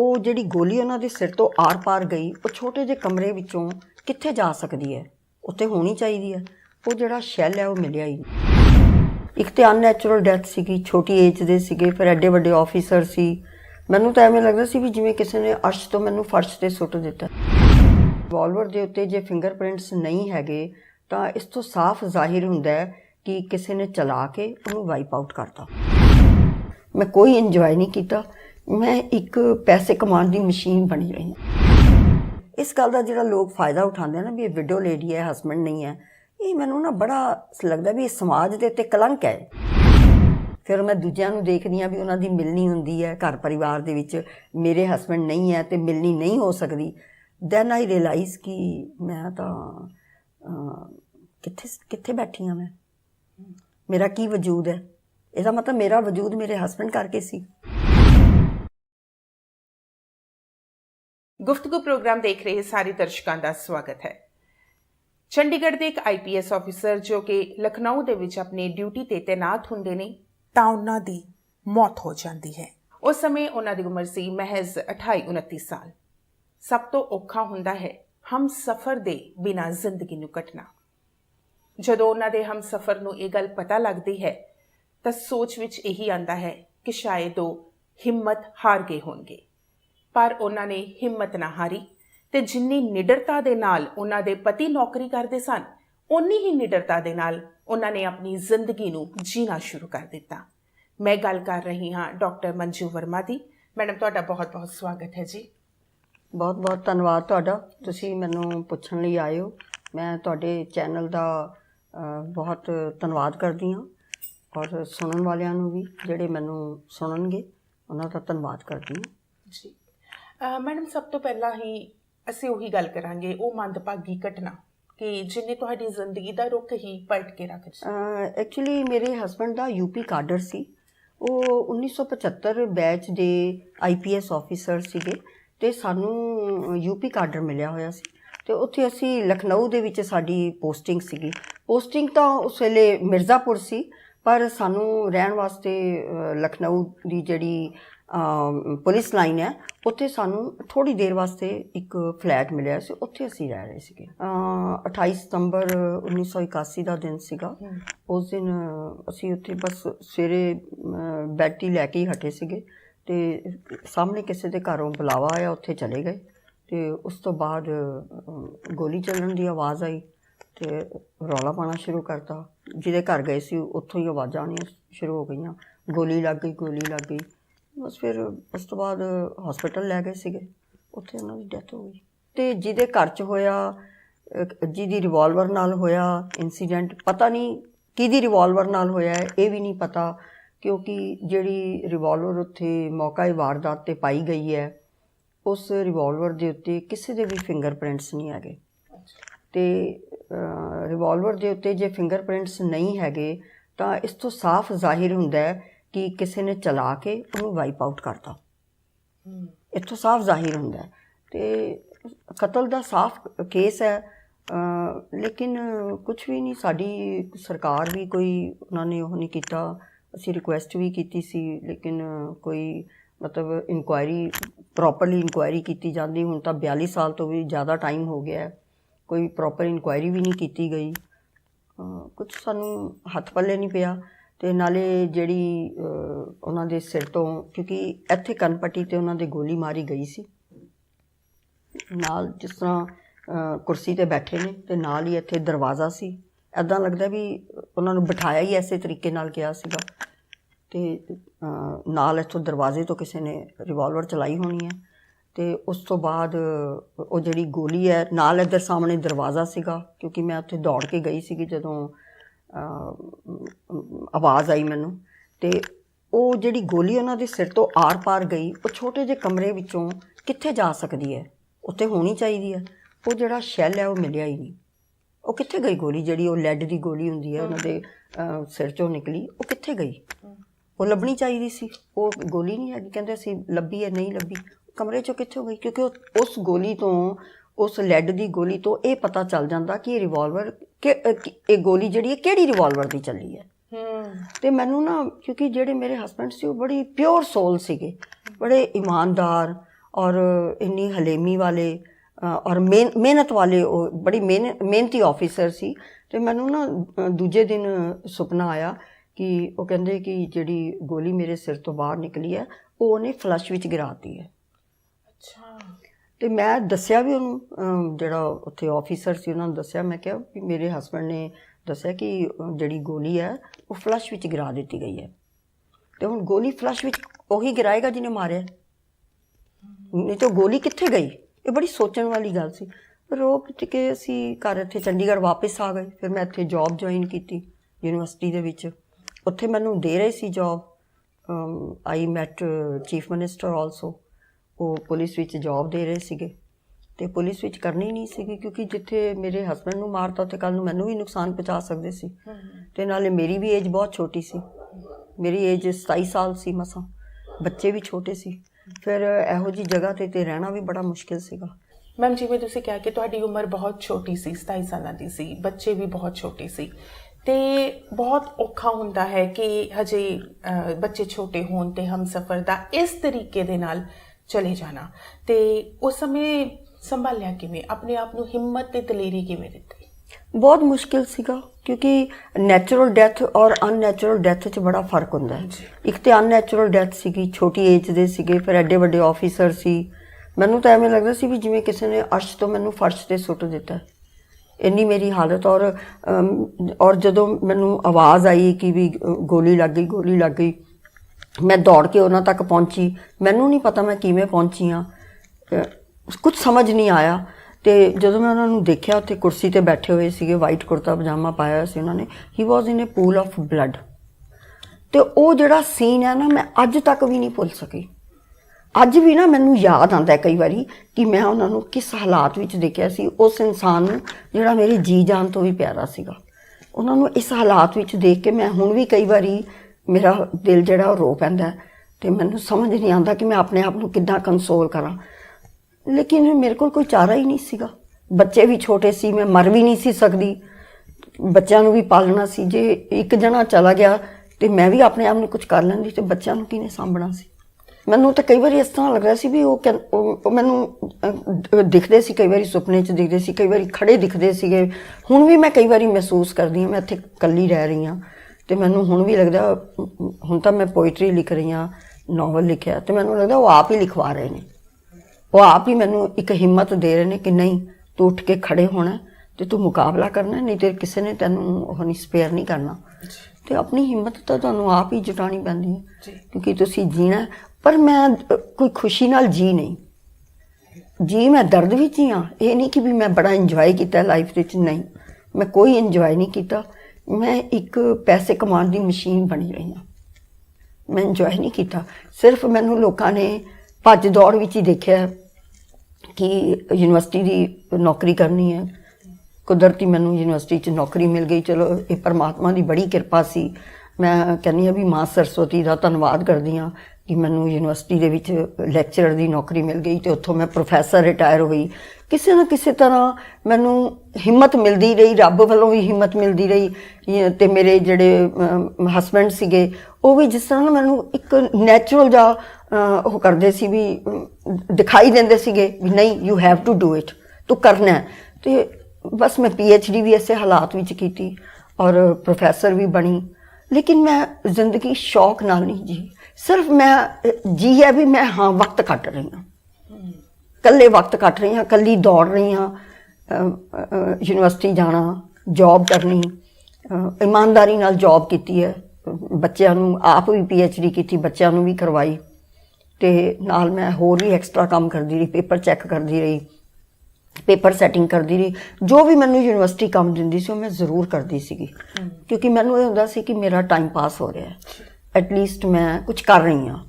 ਉਹ ਜਿਹੜੀ ਗੋਲੀ ਉਹਨਾਂ ਦੇ ਸਿਰ ਤੋਂ ਆਰ-ਪਾਰ ਗਈ, ਉਹ ਛੋਟੇ ਜਿਹੇ ਕਮਰੇ ਵਿੱਚੋਂ ਕਿੱਥੇ ਜਾ ਸਕਦੀ ਹੈ? ਉੱਥੇ ਹੋਣੀ ਚਾਹੀਦੀ ਹੈ। ਉਹ ਜਿਹੜਾ ਸ਼ੈਲ ਹੈ, ਉਹ ਮਿਲਿਆ ਹੀ ਇੱਕ ਤੇ ਅਨਨੈਚੁਰਲ ਡੈਥ ਸੀਗੀ, ਛੋਟੀ ਏਜ ਦੇ ਸੀਗੇ, ਫਿਰ ਐਡੇ ਵੱਡੇ ਆਫੀਸਰ ਸੀ। ਮੈਨੂੰ ਤਾਂ ਐਵੇਂ ਲੱਗਦਾ ਸੀ ਵੀ ਜਿਵੇਂ ਕਿਸੇ ਨੇ ਅਰਸ਼ ਤੋਂ ਮੈਨੂੰ ਫਰਸ਼ ਤੇ ਸੁੱਟ ਦਿੱਤਾ। ਰਿਵਾਲਵਰ ਦੇ ਉੱਤੇ ਜੇ ਫਿੰਗਰਪ੍ਰਿੰਟਸ ਨਹੀਂ ਹੈਗੇ, ਤਾਂ ਇਸ ਤੋਂ ਸਾਫ਼ ਜ਼ਾਹਿਰ ਹੁੰਦਾ ਹੈ ਕਿ ਕਿਸੇ ਨੇ ਚਲਾ ਕੇ ਉਹਨੂੰ ਵਾਈਪ ਆਊਟ ਕਰਤਾ। ਮੈਂ ਕੋਈ ਇੰਜੋਏ ਨਹੀਂ ਕੀਤਾ। ਮੈਂ ਇੱਕ ਪੈਸੇ ਕਮਾਉਣ ਦੀ ਮਸ਼ੀਨ ਬਣੀ ਰਹੀ ਹਾਂ। ਇਸ ਗੱਲ ਦਾ ਜਿਹੜਾ ਲੋਕ ਫਾਇਦਾ ਉਠਾਉਂਦੇ ਆ ਨਾ ਵੀ ਇਹ ਵਿਡੋ ਲੇਡੀ ਹੈ ਹਸਬੰਡ ਨਹੀਂ ਹੈ, ਇਹ ਮੈਨੂੰ ਨਾ ਬੜਾ ਲੱਗਦਾ ਵੀ ਇਹ ਸਮਾਜ ਦੇ ਉੱਤੇ ਕਲੰਕ ਹੈ। ਫਿਰ ਮੈਂ ਦੂਜਿਆਂ ਨੂੰ ਦੇਖਦੀ ਆ ਵੀ ਉਹਨਾਂ ਦੀ ਮਿਲਣੀ ਹੁੰਦੀ ਹੈ, ਘਰ ਪਰਿਵਾਰ ਦੇ ਵਿੱਚ ਮੇਰੇ ਹਸਬੰਡ ਨਹੀਂ ਹੈ ਤੇ ਮਿਲਣੀ ਨਹੀਂ ਹੋ ਸਕਦੀ। ਦੈਨ ਆਈ ਰਿਅਲਾਈਜ਼ ਕਿ ਮੈਂ ਤਾਂ ਕਿੱਥੇ ਕਿੱਥੇ ਬੈਠੀ ਆ ਮੈਂ? ਮੇਰਾ ਕੀ ਵਜੂਦ ਹੈ? ਇਹਦਾ ਮਤਲਬ ਮੇਰਾ ਵਜੂਦ ਮੇਰੇ ਹਸਬੰਡ ਕਰਕੇ ਸੀ। ਗੁਫ਼ਤਗੂ ਪ੍ਰੋਗਰਾਮ ਦੇਖ ਰਹੇ ਸਾਰੇ ਦਰਸ਼ਕਾਂ ਦਾ ਸਵਾਗਤ ਹੈ। ਚੰਡੀਗੜ੍ਹ ਦੇ ਇੱਕ ਆਈਪੀਐਸ ਅਫੀਸਰ ਜੋ ਕਿ ਲਖਨਊ ਦੇ ਵਿੱਚ ਆਪਣੀ ਡਿਊਟੀ ਤੇ ਤਾਇਨਾਤ ਹੁੰਦੇ ਨੇ, ਤਾਂ ਉਹਨਾਂ ਦੀ ਮੌਤ ਹੋ ਜਾਂਦੀ ਹੈ। ਉਸ ਸਮੇਂ ਉਹਨਾਂ ਦੀ ਉਮਰ ਸੀ ਮਹਿਜ਼ 28 29 ਸਾਲ। ਸਭ ਤੋਂ ਔਖਾ ਹੁੰਦਾ ਹੈ ਹਮ ਸਫਰ ਦੇ ਬਿਨਾਂ ਜ਼ਿੰਦਗੀ ਨੂੰ ਕੱਟਣਾ। ਜਦੋਂ ਉਹਨਾਂ ਦੇ ਹਮ ਸਫਰ ਨੂੰ ਇਹ ਗੱਲ ਪਤਾ ਲੱਗਦੀ ਹੈ, ਤਾਂ ਸੋਚ ਵਿੱਚ ਇਹੀ ਆਂਦਾ ਹੈ ਕਿ ਸ਼ਾਇਦ ਉਹ ਹਿੰਮਤ ਹਾਰ ਗਏ ਹੋਣਗੇ। ਪਰ ਉਹਨਾਂ ਨੇ ਹਿੰਮਤ ਨਾ ਹਾਰੀ ਤੇ ਜਿੰਨੀ ਨਿਡਰਤਾ ਦੇ ਨਾਲ ਉਹਨਾਂ ਦੇ ਪਤੀ ਨੌਕਰੀ ਕਰਦੇ ਸਨ ਉਨੀ ਹੀ ਨਿਡਰਤਾ ਦੇ ਨਾਲ ਉਹਨਾਂ ਨੇ ਆਪਣੀ ਜ਼ਿੰਦਗੀ ਨੂੰ ਜੀਣਾ ਸ਼ੁਰੂ ਕਰ ਦਿੱਤਾ। ਮੈਂ ਗੱਲ ਕਰ ਰਹੀ ਹਾਂ ਡਾਕਟਰ ਮੰਜੂ ਵਰਮਾ ਦੀ। ਮੈਡਮ ਤੁਹਾਡਾ ਬਹੁਤ-ਬਹੁਤ ਸਵਾਗਤ ਹੈ ਜੀ। ਬਹੁਤ ਬਹੁਤ ਧੰਨਵਾਦ ਤੁਹਾਡਾ। ਤੁਸੀਂ ਮੈਨੂੰ ਪੁੱਛਣ ਲਈ ਆਏ ਹੋ। ਮੈਂ ਤੁਹਾਡੇ ਚੈਨਲ ਦਾ ਬਹੁਤ ਧੰਨਵਾਦ ਕਰਦੀ ਹਾਂ। ਔਰ ਸੁਣਨ ਵਾਲਿਆਂ ਨੂੰ ਵੀ ਜਿਹੜੇ ਮੈਨੂੰ ਸੁਣਨਗੇ ਉਹਨਾਂ ਦਾ ਧੰਨਵਾਦ ਕਰਦੀ ਹਾਂ। ਜੀ। ਮੈਡਮ, ਸਭ ਤੋਂ ਪਹਿਲਾਂ ਹੀ ਅਸੀਂ ਉਹੀ ਗੱਲ ਕਰਾਂਗੇ, ਉਹ ਮੰਦਭਾਗੀ ਘਟਨਾ ਕਿ ਜਿਨੇ ਤੁਹਾਡੀ ਜ਼ਿੰਦਗੀ ਦਾ ਰੁੱਖ ਹੀ ਪਲਟ ਕੇ ਰੱਖ ਦਿੱਤਾ। ਐਕਚੁਅਲੀ ਮੇਰੇ ਹਸਬੰਡ ਦਾ ਯੂਪੀ ਕਾਡਰ ਸੀ। ਉਹ 1975 ਬੈਚ ਦੇ ਆਈਪੀਐਸ ਆਫੀਸਰ ਸੀਗੇ ਤੇ ਸਾਨੂੰ ਯੂਪੀ ਕਾਡਰ ਮਿਲਿਆ ਹੋਇਆ ਸੀ। ਤੇ ਉੱਥੇ ਅਸੀਂ ਲਖਨਊ ਦੇ ਵਿੱਚ ਸਾਡੀ ਪੋਸਟਿੰਗ ਸੀਗੀ। ਪੋਸਟਿੰਗ ਤਾਂ ਉਸ ਵੇਲੇ ਮਿਰਜ਼ਾਪੁਰ ਸੀ, ਪਰ ਸਾਨੂੰ ਰਹਿਣ ਵਾਸਤੇ ਲਖਨਊ ਦੀ ਜਿਹੜੀ ਪੁਲਿਸ ਲਾਈਨ ਹੈ। ਉੱਥੇ ਸਾਨੂੰ ਥੋੜੀ ਦੇਰ ਵਾਸਤੇ ਇੱਕ ਫਲੈਟ ਮਿਲਿਆ ਸੀ। ਉੱਥੇ ਅਸੀਂ ਰਹਿ ਰਹੇ ਸੀਗੇ। ਅ, 28 ਸਤੰਬਰ 1981 ਦਾ ਦਿਨ ਸੀਗਾ। ਉਸ ਦਿਨ ਅਸੀਂ ਉੱਥੇ ਬਸ ਸਵੇਰੇ ਬੈਟੀ ਲੈ ਕੇ ਹੀ ਹਟੇ ਸੀਗੇ ਤੇ ਸਾਹਮਣੇ ਕਿਸੇ ਦੇ ਘਰੋਂ ਬੁਲਾਵਾ ਆਇਆ ਉੱਥੇ ਚਲੇ ਗਏ। ਤੇ ਉਸ ਤੋਂ ਬਾਅਦ ਗੋਲੀ ਚੱਲਣ ਦੀ ਆਵਾਜ਼ ਆਈ ਤੇ ਰੌਲਾ ਪਾਣਾ ਸ਼ੁਰੂ ਕਰਤਾ। ਜਿਹਦੇ ਘਰ ਗਏ ਸੀ ਉੱਥੋਂ ਹੀ ਆਵਾਜ਼ਾਂ ਆਉਣੀਆਂ ਸ਼ੁਰੂ ਹੋ ਗਈਆਂ। ਗੋਲੀ ਲੱਗ ਗਈ ਗੋਲੀ ਲੱਗ ਗਈ। ਬਸ ਫਿਰ ਉਸ ਤੋਂ ਬਾਅਦ ਹਸਪੀਟਲ ਲੈ ਗਏ ਸੀਗੇ। ਉੱਥੇ ਉਹਨਾਂ ਦੀ ਡੈਥ ਹੋ ਗਈ। ਤੇ ਜਿਹਦੇ ਘਰ 'ਚ ਹੋਇਆ ਜਿਹਦੀ ਰਿਵਾਲਵਰ ਨਾਲ ਹੋਇਆ ਇਨਸੀਡੈਂਟ ਪਤਾ ਨਹੀਂ ਕਿਹਦੀ ਰਿਵਾਲਵਰ ਨਾਲ ਹੋਇਆ ਇਹ ਵੀ ਨਹੀਂ ਪਤਾ, ਕਿਉਂਕਿ ਜਿਹੜੀ ਰਿਵਾਲਵਰ ਉੱਥੇ ਮੌਕਾ ਵਾਰਦਾਤ ਤੇ ਪਾਈ ਗਈ ਹੈ, ਉਸ ਰਿਵਾਲਵਰ ਦੇ ਉੱਤੇ ਕਿਸੇ ਦੇ ਵੀ ਫਿੰਗਰਪ੍ਰਿੰਟਸ ਨਹੀਂ ਹੈਗੇ। ਤੇ ਰਿਵਾਲਵਰ ਦੇ ਉੱਤੇ ਜੇ ਫਿੰਗਰਪ੍ਰਿੰਟਸ ਨਹੀਂ ਹੈਗੇ, ਤਾਂ ਇਸ ਤੋਂ ਸਾਫ਼ ਜ਼ਾਹਿਰ ਹੁੰਦਾ ਹੈ ਕਿ ਕਿਸੇ ਨੇ ਚਲਾ ਕੇ ਉਹਨੂੰ ਵਾਈਪ ਆਊਟ ਕਰਤਾ। ਇੱਥੋਂ ਸਾਫ਼ ਜ਼ਾਹਿਰ ਹੁੰਦਾ ਹੈ। ਤੇ ਕਤਲ ਦਾ ਸਾਫ਼ ਕੇਸ ਹੈ। ਲੇਕਿਨ ਕੁਝ ਵੀ ਨਹੀਂ ਸਾਡੀ ਸਰਕਾਰ ਵੀ ਕੋਈ ਉਹਨਾਂ ਨੇ ਉਹ ਨਹੀਂ ਕੀਤਾ। ਅਸੀਂ ਰਿਕੁਐਸਟ ਵੀ ਕੀਤੀ ਸੀ ਲੇਕਿਨ ਕੋਈ ਮਤਲਬ ਇਨਕੁਆਇਰੀ ਪ੍ਰੋਪਰਲੀ ਇਨਕੁਆਇਰੀ ਕੀਤੀ ਜਾਂਦੀ ਹੁਣ ਤਾਂ 42 ਸਾਲ ਤੋਂ ਵੀ ਜ਼ਿਆਦਾ ਟਾਈਮ ਹੋ ਗਿਆ ਹੈ। ਕੋਈ ਪ੍ਰੋਪਰ ਇਨਕੁਆਇਰੀ ਵੀ ਨਹੀਂ ਕੀਤੀ ਗਈ। ਕੁਝ ਸਾਨੂੰ ਹੱਥ ਪੱਲੇ ਨਹੀਂ ਪਿਆ। ਤੇ ਨਾਲੇ ਜਿਹੜੀ ਉਹਨਾਂ ਦੇ ਸਿਰ ਤੋਂ, ਕਿਉਂਕਿ ਇੱਥੇ ਕਨਪੱਟੀ ਤੇ ਉਹਨਾਂ ਦੇ ਗੋਲੀ ਮਾਰੀ ਗਈ ਸੀ। ਨਾਲ ਜਿਸ ਤਰ੍ਹਾਂ ਕੁਰਸੀ ਤੇ ਬੈਠੇ ਨੇ ਤੇ ਨਾਲ ਹੀ ਇੱਥੇ ਦਰਵਾਜ਼ਾ ਸੀ। ਐਦਾਂ ਲੱਗਦਾ ਵੀ ਉਹਨਾਂ ਨੂੰ ਬਿਠਾਇਆ ਹੀ ਐਸੇ ਤਰੀਕੇ ਨਾਲ ਗਿਆ ਸੀਗਾ। ਤੇ ਨਾਲ ਇੱਥੋਂ ਦਰਵਾਜ਼ੇ ਤੋਂ ਕਿਸੇ ਨੇ ਰਿਵਾਲਵਰ ਚਲਾਈ ਹੋਣੀ ਹੈ। ਤੇ ਉਸ ਤੋਂ ਬਾਅਦ, ਉਹ ਜਿਹੜੀ ਗੋਲੀ ਹੈ, ਨਾਲ ਇੱਧਰ ਸਾਹਮਣੇ ਦਰਵਾਜ਼ਾ ਸੀਗਾ, ਕਿਉਂਕਿ ਮੈਂ ਉੱਥੇ ਦੌੜ ਕੇ ਗਈ ਸੀਗੀ ਜਦੋਂ ਆਵਾਜ਼ ਆਈ ਮੈਨੂੰ ਤੇ ਉਹ ਜਿਹੜੀ ਗੋਲੀ ਉਹਨਾਂ ਦੇ ਸਿਰ ਤੋਂ ਆਰ-ਪਾਰ ਗਈ, ਉਹ ਛੋਟੇ ਜਿਹੇ ਕਮਰੇ ਵਿੱਚੋਂ ਕਿੱਥੇ ਜਾ ਸਕਦੀ ਹੈ? ਉੱਥੇ ਹੋਣੀ ਚਾਹੀਦੀ ਹੈ। ਉਹ ਜਿਹੜਾ ਸ਼ੈਲ ਹੈ, ਉਹ ਮਿਲਿਆ ਹੀ ਨਹੀਂ। ਉਹ ਕਿੱਥੇ ਗਈ ਗੋਲੀ ਜਿਹੜੀ ਉਹ ਲੈਡ ਦੀ ਗੋਲੀ ਹੁੰਦੀ ਹੈ, ਉਹਨਾਂ ਦੇ ਸਿਰ ਚੋਂ ਨਿਕਲੀ, ਉਹ ਕਿੱਥੇ ਗਈ? ਉਹ ਲੱਭਣੀ ਚਾਹੀਦੀ ਸੀ। ਉਹ ਗੋਲੀ ਨਹੀਂ ਹੈਗੀ, ਕਹਿੰਦੇ ਅਸੀਂ ਲੱਭੀ ਹੈ, ਨਹੀਂ ਲੱਭੀ। ਕਮਰੇ ਚੋਂ ਕਿੱਥੋਂ ਗਈ? ਕਿਉਂਕਿ ਉਸ ਗੋਲੀ ਤੋਂ, ਉਸ ਲੈਡ ਦੀ ਗੋਲੀ ਤੋਂ ਇਹ ਪਤਾ ਚੱਲ ਜਾਂਦਾ ਕਿ ਇਹ ਰਿਵਾਲਵਰ ਕਿ ਇਹ ਗੋਲੀ ਜਿਹੜੀ ਹੈ ਕਿਹੜੀ ਰਿਵਾਲਵਰ ਦੀ ਚੱਲੀ ਹੈ? ਤੇ ਮੈਨੂੰ ਨਾ ਕਿਉਂਕਿ ਜਿਹੜੇ ਮੇਰੇ ਹਸਬੰਡ ਸੀ ਉਹ ਬੜੀ ਪਿਓਰ ਸੋਲ ਸੀਗੇ। ਬੜੇ ਇਮਾਨਦਾਰ ਔਰ ਇੰਨੀ ਹਲੇਮੀ ਵਾਲੇ ਔਰ ਮਿਹਨ- ਮਿਹਨਤ ਵਾਲੇ ਉਹ ਬੜੀ ਮਿਹਨ- ਮਿਹਨਤੀ ਆਫੀਸਰ ਸੀ। ਤੇ ਮੈਨੂੰ ਨਾ ਦੂਜੇ ਦਿਨ ਸੁਪਨਾ ਆਇਆ ਕਿ ਉਹ ਕਹਿੰਦੇ ਕਿ ਜਿਹੜੀ ਗੋਲੀ ਮੇਰੇ ਸਿਰ ਤੋਂ ਬਾਹਰ ਨਿਕਲੀ ਹੈ ਉਹ ਉਹਨੇ ਫਲਸ਼ ਵਿੱਚ ਗਿਰਾਤੀ ਹੈ। ਅੱਛਾ। ਤੇ ਮੈਂ ਦੱਸਿਆ ਵੀ ਉਹਨੂੰ ਜਿਹੜਾ ਉੱਥੇ ਆਫੀਸਰ ਸੀ ਉਹਨਾਂ ਨੂੰ ਦੱਸਿਆ ਮੈਂ ਕਿਹਾ ਵੀ ਮੇਰੇ ਹਸਬੰਡ ਨੇ ਦੱਸਿਆ ਕਿ ਜਿਹੜੀ ਗੋਲੀ ਹੈ, ਉਹ ਫਲਸ਼ ਵਿੱਚ ਗਿਰਾ ਦਿੱਤੀ ਗਈ ਹੈ। ਤੇ ਹੁਣ ਗੋਲੀ ਫਲਸ਼ ਵਿੱਚ ਉਹੀ ਗਿਰਾਏਗਾ ਜਿਹਨੇ ਮਾਰਿਆ? ਨਹੀਂ ਤਾਂ ਗੋਲੀ ਕਿੱਥੇ ਗਈ? ਇਹ ਬੜੀ ਸੋਚਣ ਵਾਲੀ ਗੱਲ ਸੀ। ਪਰ ਉਹ ਕਿ ਅਸੀਂ ਘਰ ਇੱਥੇ ਚੰਡੀਗੜ੍ਹ ਵਾਪਸ ਆ ਗਏ। ਫਿਰ ਮੈਂ ਇੱਥੇ ਜੌਬ ਜੁਆਇਨ ਕੀਤੀ ਯੂਨੀਵਰਸਿਟੀ ਦੇ ਵਿੱਚ। ਉੱਥੇ ਮੈਨੂੰ ਦੇ ਰਹੇ ਸੀ job I met chief minister also ਉਹ ਪੁਲਿਸ ਵਿੱਚ ਜੌਬ ਦੇ ਰਹੇ ਸੀਗੇ। ਤੇ ਪੁਲਿਸ ਵਿੱਚ ਕਰਨੀ ਨਹੀਂ ਸੀਗੀ ਕਿਉਂਕਿ ਜਿੱਥੇ ਮੇਰੇ ਹਸਬੰਡ ਨੂੰ ਮਾਰਤਾ ਤੇ ਕੱਲ ਨੂੰ ਮੈਨੂੰ ਵੀ ਨੁਕਸਾਨ ਪਹੁੰਚਾ ਸਕਦੇ ਸੀ। ਤੇ ਨਾਲੇ ਮੇਰੀ ਵੀ ਏਜ ਬਹੁਤ ਛੋਟੀ ਸੀ। ਮੇਰੀ ਏਜ 27 ਸਾਲ ਸੀ ਮਸਾਂ। ਬੱਚੇ ਵੀ ਛੋਟੇ ਸੀ। ਫਿਰ ਇਹੋ ਜੀ ਜਗ੍ਹਾ ਤੇ ਤੇ ਰਹਿਣਾ ਵੀ ਬੜਾ ਮੁਸ਼ਕਿਲ ਸੀਗਾ। ਮੈਮ ਜਿਵੇਂ ਤੁਸੀਂ ਕਿਹਾ ਕਿ ਤੁਹਾਡੀ ਉਮਰ ਬਹੁਤ ਛੋਟੀ ਸੀ 27 ਸਾਲਾਂ ਦੀ ਸੀ ਬੱਚੇ ਵੀ ਬਹੁਤ ਛੋਟੇ ਸੀ। ਤੇ ਬਹੁਤ ਔਖਾ ਹੁੰਦਾ ਹੈ ਕਿ ਹਜੇ ਬੱਚੇ ਛੋਟੇ ਹੋਣ ਤੇ ਹਮ ਸਫਰ ਦਾ ਇਸ ਤਰੀਕੇ ਦੇ ਨਾਲ ਚਲੇ ਜਾਣਾ। ਤੇ ਉਸ ਸਮੇਂ ਸੰਭਾਲਿਆ ਕਿਵੇਂ? ਆਪਣੇ ਆਪ ਨੂੰ ਹਿੰਮਤ ਤੇ ਦਲੇਰੀ ਕਿਵੇਂ ਦਿੱਤੀ? ਬਹੁਤ ਮੁਸ਼ਕਿਲ ਸੀਗਾ ਕਿਉਂਕਿ ਨੈਚੁਰਲ ਡੈਥ ਔਰ ਅਨਨੈਚੁਰਲ ਡੈਥ 'ਚ ਬੜਾ ਫ਼ਰਕ ਹੁੰਦਾ ਹੈ। ਇੱਕ ਤੇ ਅਨਨੈਚੁਰਲ ਡੈਥ ਸੀਗੀ ਛੋਟੀ ਏਜ ਦੇ ਸੀਗੇ ਫਿਰ ਐਡੇ ਵੱਡੇ ਆਫੀਸਰ ਸੀ। ਮੈਨੂੰ ਤਾਂ ਐਵੇਂ ਲੱਗਦਾ ਸੀ ਵੀ ਜਿਵੇਂ ਕਿਸੇ ਨੇ ਅਰਸ਼ ਤੋਂ ਮੈਨੂੰ ਫਰਸ਼ ਤੇ ਸੁੱਟ ਦਿੱਤਾ। ਇੰਨੀ ਮੇਰੀ ਹਾਲਤ ਔਰ ਔਰ ਜਦੋਂ ਮੈਨੂੰ ਆਵਾਜ਼ ਆਈ ਕਿ ਵੀ ਗੋਲੀ ਲੱਗ ਗਈ ਗੋਲੀ ਲੱਗ ਗਈ ਮੈਂ ਦੌੜ ਕੇ ਉਹਨਾਂ ਤੱਕ ਪਹੁੰਚੀ। ਮੈਨੂੰ ਨਹੀਂ ਪਤਾ ਮੈਂ ਕਿਵੇਂ ਪਹੁੰਚੀ ਆ ਕੁਝ ਸਮਝ ਨਹੀਂ ਆਇਆ। ਤੇ ਜਦੋਂ ਮੈਂ ਉਹਨਾਂ ਨੂੰ ਦੇਖਿਆ, ਉੱਥੇ ਕੁਰਸੀ ਤੇ ਬੈਠੇ ਹੋਏ ਸੀਗੇ ਵਾਈਟ ਕੁਰਤਾ ਪਜਾਮਾ ਪਾਇਆ ਹੋਇਆ ਸੀ ਉਹਨਾਂ ਨੇ। He was in a pool of blood ਤੇ ਉਹ ਜਿਹੜਾ ਸੀਨ ਹੈ ਨਾ, ਮੈਂ ਅੱਜ ਤੱਕ ਵੀ ਨਹੀਂ ਭੁੱਲ ਸਕੀ। ਅੱਜ ਵੀ ਨਾ ਮੈਨੂੰ ਯਾਦ ਆਉਂਦਾ ਕਈ ਵਾਰੀ ਕਿ ਮੈਂ ਉਹਨਾਂ ਨੂੰ ਕਿਸ ਹਾਲਾਤ ਵਿੱਚ ਦੇਖਿਆ ਸੀ। ਉਸ ਇਨਸਾਨ ਨੂੰ ਜਿਹੜਾ ਮੇਰੇ ਜੀ ਜਾਨ ਤੋਂ ਵੀ ਪਿਆਰਾ ਸੀਗਾ। ਉਹਨਾਂ ਨੂੰ ਇਸ ਹਾਲਾਤ ਵਿੱਚ ਦੇਖ ਕੇ ਮੈਂ ਹੁਣ ਵੀ ਕਈ ਵਾਰੀ ਮੇਰਾ ਦਿਲ ਜਿਹੜਾ ਉਹ ਰੋ ਪੈਂਦਾ ਹੈ। ਤੇ ਮੈਨੂੰ ਸਮਝ ਨਹੀਂ ਆਉਂਦਾ ਕਿ ਮੈਂ ਆਪਣੇ ਆਪ ਨੂੰ ਕਿੱਦਾਂ ਕੰਸੋਲ ਕਰਾਂ। ਲੇਕਿਨ ਮੇਰੇ ਕੋਲ ਕੋਈ ਚਾਰਾ ਹੀ ਨਹੀਂ ਸੀਗਾ। ਬੱਚੇ ਵੀ ਛੋਟੇ ਸੀ, ਮੈਂ ਮਰ ਵੀ ਨਹੀਂ ਸੀ ਸਕਦੀ। ਬੱਚਿਆਂ ਨੂੰ ਵੀ ਪਾਲਣਾ ਸੀ। ਜੇ ਇੱਕ ਜਣਾ ਚਲਾ ਗਿਆ ਤੇ ਮੈਂ ਵੀ ਆਪਣੇ ਆਪ ਨੂੰ ਕੁਝ ਕਰ ਲੈਂਦੀ ਤੇ ਬੱਚਿਆਂ ਨੂੰ ਕਿਹਨੇ ਸਾਂਭਣਾ ਸੀ? ਮੈਨੂੰ ਤਾਂ ਕਈ ਵਾਰੀ ਇਸ ਤਰ੍ਹਾਂ ਲੱਗ ਰਿਹਾ ਸੀ ਵੀ ਉਹ ਕਹਿੰ- ਉਹ ਉਹ ਮੈਨੂੰ ਦਿਖਦੇ ਸੀ, ਕਈ ਵਾਰੀ ਸੁਪਨੇ 'ਚ ਦਿਖਦੇ ਸੀ, ਕਈ ਵਾਰੀ ਖੜੇ ਦਿਖਦੇ ਸੀਗੇ। ਹੁਣ ਵੀ ਮੈਂ ਕਈ ਵਾਰੀ ਮਹਿਸੂਸ ਕਰਦੀ ਹਾਂ, ਮੈਂ ਇੱਥੇ ਇਕੱਲੀ ਰਹਿ ਰਹੀ ਹਾਂ ਤੇ ਮੈਨੂੰ ਹੁਣ ਵੀ ਲੱਗਦਾ, ਹੁਣ ਤਾਂ ਮੈਂ ਪੋਇਟਰੀ ਲਿਖ ਰਹੀ ਹਾਂ ਨੋਵਲ ਲਿਖਿਆ ਤੇ ਮੈਨੂੰ ਲੱਗਦਾ ਉਹ ਆਪ ਹੀ ਲਿਖਵਾ ਰਹੇ ਨੇ। ਉਹ ਆਪ ਹੀ ਮੈਨੂੰ ਇੱਕ ਹਿੰਮਤ ਦੇ ਰਹੇ ਨੇ ਕਿ ਨਹੀਂ ਤੂੰ ਉੱਠ ਕੇ ਖੜੇ ਹੋਣਾ ਤੇ ਤੂੰ ਮੁਕਾਬਲਾ ਕਰਨਾ ਨਹੀਂ ਤੇ ਕਿਸੇ ਨੇ ਤੈਨੂੰ ਉਹ ਨਹੀਂ ਸਪੇਅਰ ਨਹੀਂ ਕਰਨਾ। ਤੇ ਆਪਣੀ ਹਿੰਮਤ ਤਾਂ ਤੁਹਾਨੂੰ ਆਪ ਹੀ ਜੁਟਾਣੀ ਪੈਂਦੀ ਹੈ। ਕਿਉਂਕਿ ਤੁਸੀਂ ਜੀਣਾ। ਪਰ ਮੈਂ ਕੋਈ ਖੁਸ਼ੀ ਨਾਲ ਜੀ ਨਹੀਂ। ਜੀ ਮੈਂ ਦਰਦ ਵਿੱਚ ਹੀ ਹਾਂ। ਇਹ ਨਹੀਂ ਕਿ ਵੀ ਮੈਂ ਬੜਾ ਇੰਜੋਏ ਕੀਤਾ ਲਾਈਫ ਵਿੱਚ ਨਹੀਂ। ਮੈਂ ਕੋਈ ਇੰਜੋਏ ਨਹੀਂ ਕੀਤਾ। ਮੈਂ ਇੱਕ ਪੈਸੇ ਕਮਾਉਣ ਦੀ ਮਸ਼ੀਨ ਬਣੀ ਰਹੀ ਹਾਂ। ਮੈਂ ਇੰਜੋਏ ਨਹੀਂ ਕੀਤਾ। ਸਿਰਫ ਮੈਨੂੰ ਲੋਕਾਂ ਨੇ ਭੱਜ ਦੌੜ ਵਿੱਚ ਹੀ ਦੇਖਿਆ ਕਿ ਯੂਨੀਵਰਸਿਟੀ ਦੀ ਨੌਕਰੀ ਕਰਨੀ ਹੈ। ਕੁਦਰਤੀ ਮੈਨੂੰ ਯੂਨੀਵਰਸਿਟੀ 'ਚ ਨੌਕਰੀ ਮਿਲ ਗਈ। ਚਲੋ, ਇਹ ਪਰਮਾਤਮਾ ਦੀ ਬੜੀ ਕਿਰਪਾ ਸੀ। ਮੈਂ ਕਹਿੰਦੀ ਹਾਂ ਵੀ ਮਾਂ ਸਰਸਵਤੀ ਦਾ ਧੰਨਵਾਦ ਕਰਦੀ ਹਾਂ ਕਿ ਮੈਨੂੰ ਯੂਨੀਵਰਸਿਟੀ ਦੇ ਵਿੱਚ ਲੈਕਚਰਰ ਦੀ ਨੌਕਰੀ ਮਿਲ ਗਈ ਤੇ ਉੱਥੋਂ ਮੈਂ ਪ੍ਰੋਫੈਸਰ ਰਿਟਾਇਰ ਹੋਈ। ਕਿਸੇ ਨਾ ਕਿਸੇ ਤਰ੍ਹਾਂ ਮੈਨੂੰ ਹਿੰਮਤ ਮਿਲਦੀ ਰਹੀ, ਰੱਬ ਵੱਲੋਂ ਵੀ ਹਿੰਮਤ ਮਿਲਦੀ ਰਹੀ। ਇਹ ਤੇ ਮੇਰੇ ਜਿਹੜੇ ਹਸਬੰਡ ਸੀਗੇ, ਉਹ ਵੀ ਜਿਸ ਤਰ੍ਹਾਂ ਨਾ ਮੈਨੂੰ ਇੱਕ ਨੈਚੁਰਲ ਜਿਹਾ ਉਹ ਕਰਦੇ ਸੀ ਵੀ ਦਿਖਾਈ ਦਿੰਦੇ ਸੀਗੇ ਵੀ ਨਹੀਂ you have to do it ਤੂੰ ਕਰਨਾ ਹੈ। ਤੇ ਬਸ ਮੈਂ ਡੀ ਵੀ ਐਸੇ ਹਾਲਾਤ ਵਿੱਚ ਕੀਤੀ ਔਰ ਪ੍ਰੋਫੈਸਰ ਵੀ ਬਣੀ। ਲੇਕਿਨ ਮੈਂ ਜ਼ਿੰਦਗੀ ਸ਼ੌਕ ਨਾਲ ਨਹੀਂ ਜੀ। ਸਿਰਫ ਮੈਂ ਅਹ, ਜੀ ਹੈ ਵੀ ਮੈਂ ਹਾਂ ਵਕਤ ਕੱਟ ਰਹੀ ਹਾਂ। ਕੱਲੇ ਵਕਤ ਕੱਟ ਰਹੀ ਹਾਂ ਕੱਲੀ ਦੌੜ ਰਹੀ ਹਾਂ ਯੂਨੀਵਰਸਿਟੀ ਜਾਣਾ ਜੌਬ ਕਰਨੀ ਇਮਾਨਦਾਰੀ ਨਾਲ ਜੌਬ ਕੀਤੀ ਹੈ। ਬੱਚਿਆਂ ਨੂੰ ਆਪ ਵੀ ਡੀ ਕੀਤੀ ਬੱਚਿਆਂ ਨੂੰ ਵੀ ਕਰਵਾਈ। ਤੇ ਨਾਲ ਮੈਂ ਹੋਰ ਵੀ ਐਕਸਟਰਾ ਕੰਮ ਕਰਦੀ ਰਹੀ ਪੇਪਰ ਚੈੱਕ ਕਰਦੀ ਰਹੀ ਪੇਪਰ ਸੈਟਿੰਗ ਕਰਦੀ ਰਹੀ। ਜੋ ਵੀ ਮੈਨੂੰ ਯੂਨੀਵਰਸਿਟੀ ਕੰਮ ਦਿੰਦੀ ਸੀ ਉਹ ਮੈਂ ਜ਼ਰੂਰ ਕਰਦੀ ਸੀਗੀ। ਕਿਉਂਕਿ ਮੈਨੂੰ ਇਹ ਹੁੰਦਾ ਸੀ ਕਿ ਮੇਰਾ ਟਾਈਮ ਪਾਸ ਹੋ ਰਿਹਾ ਹੈ। ਐਟ ਲੀਸਟ ਮੈਂ ਕੁਝ ਕਰ ਰਹੀ ਹਾਂ।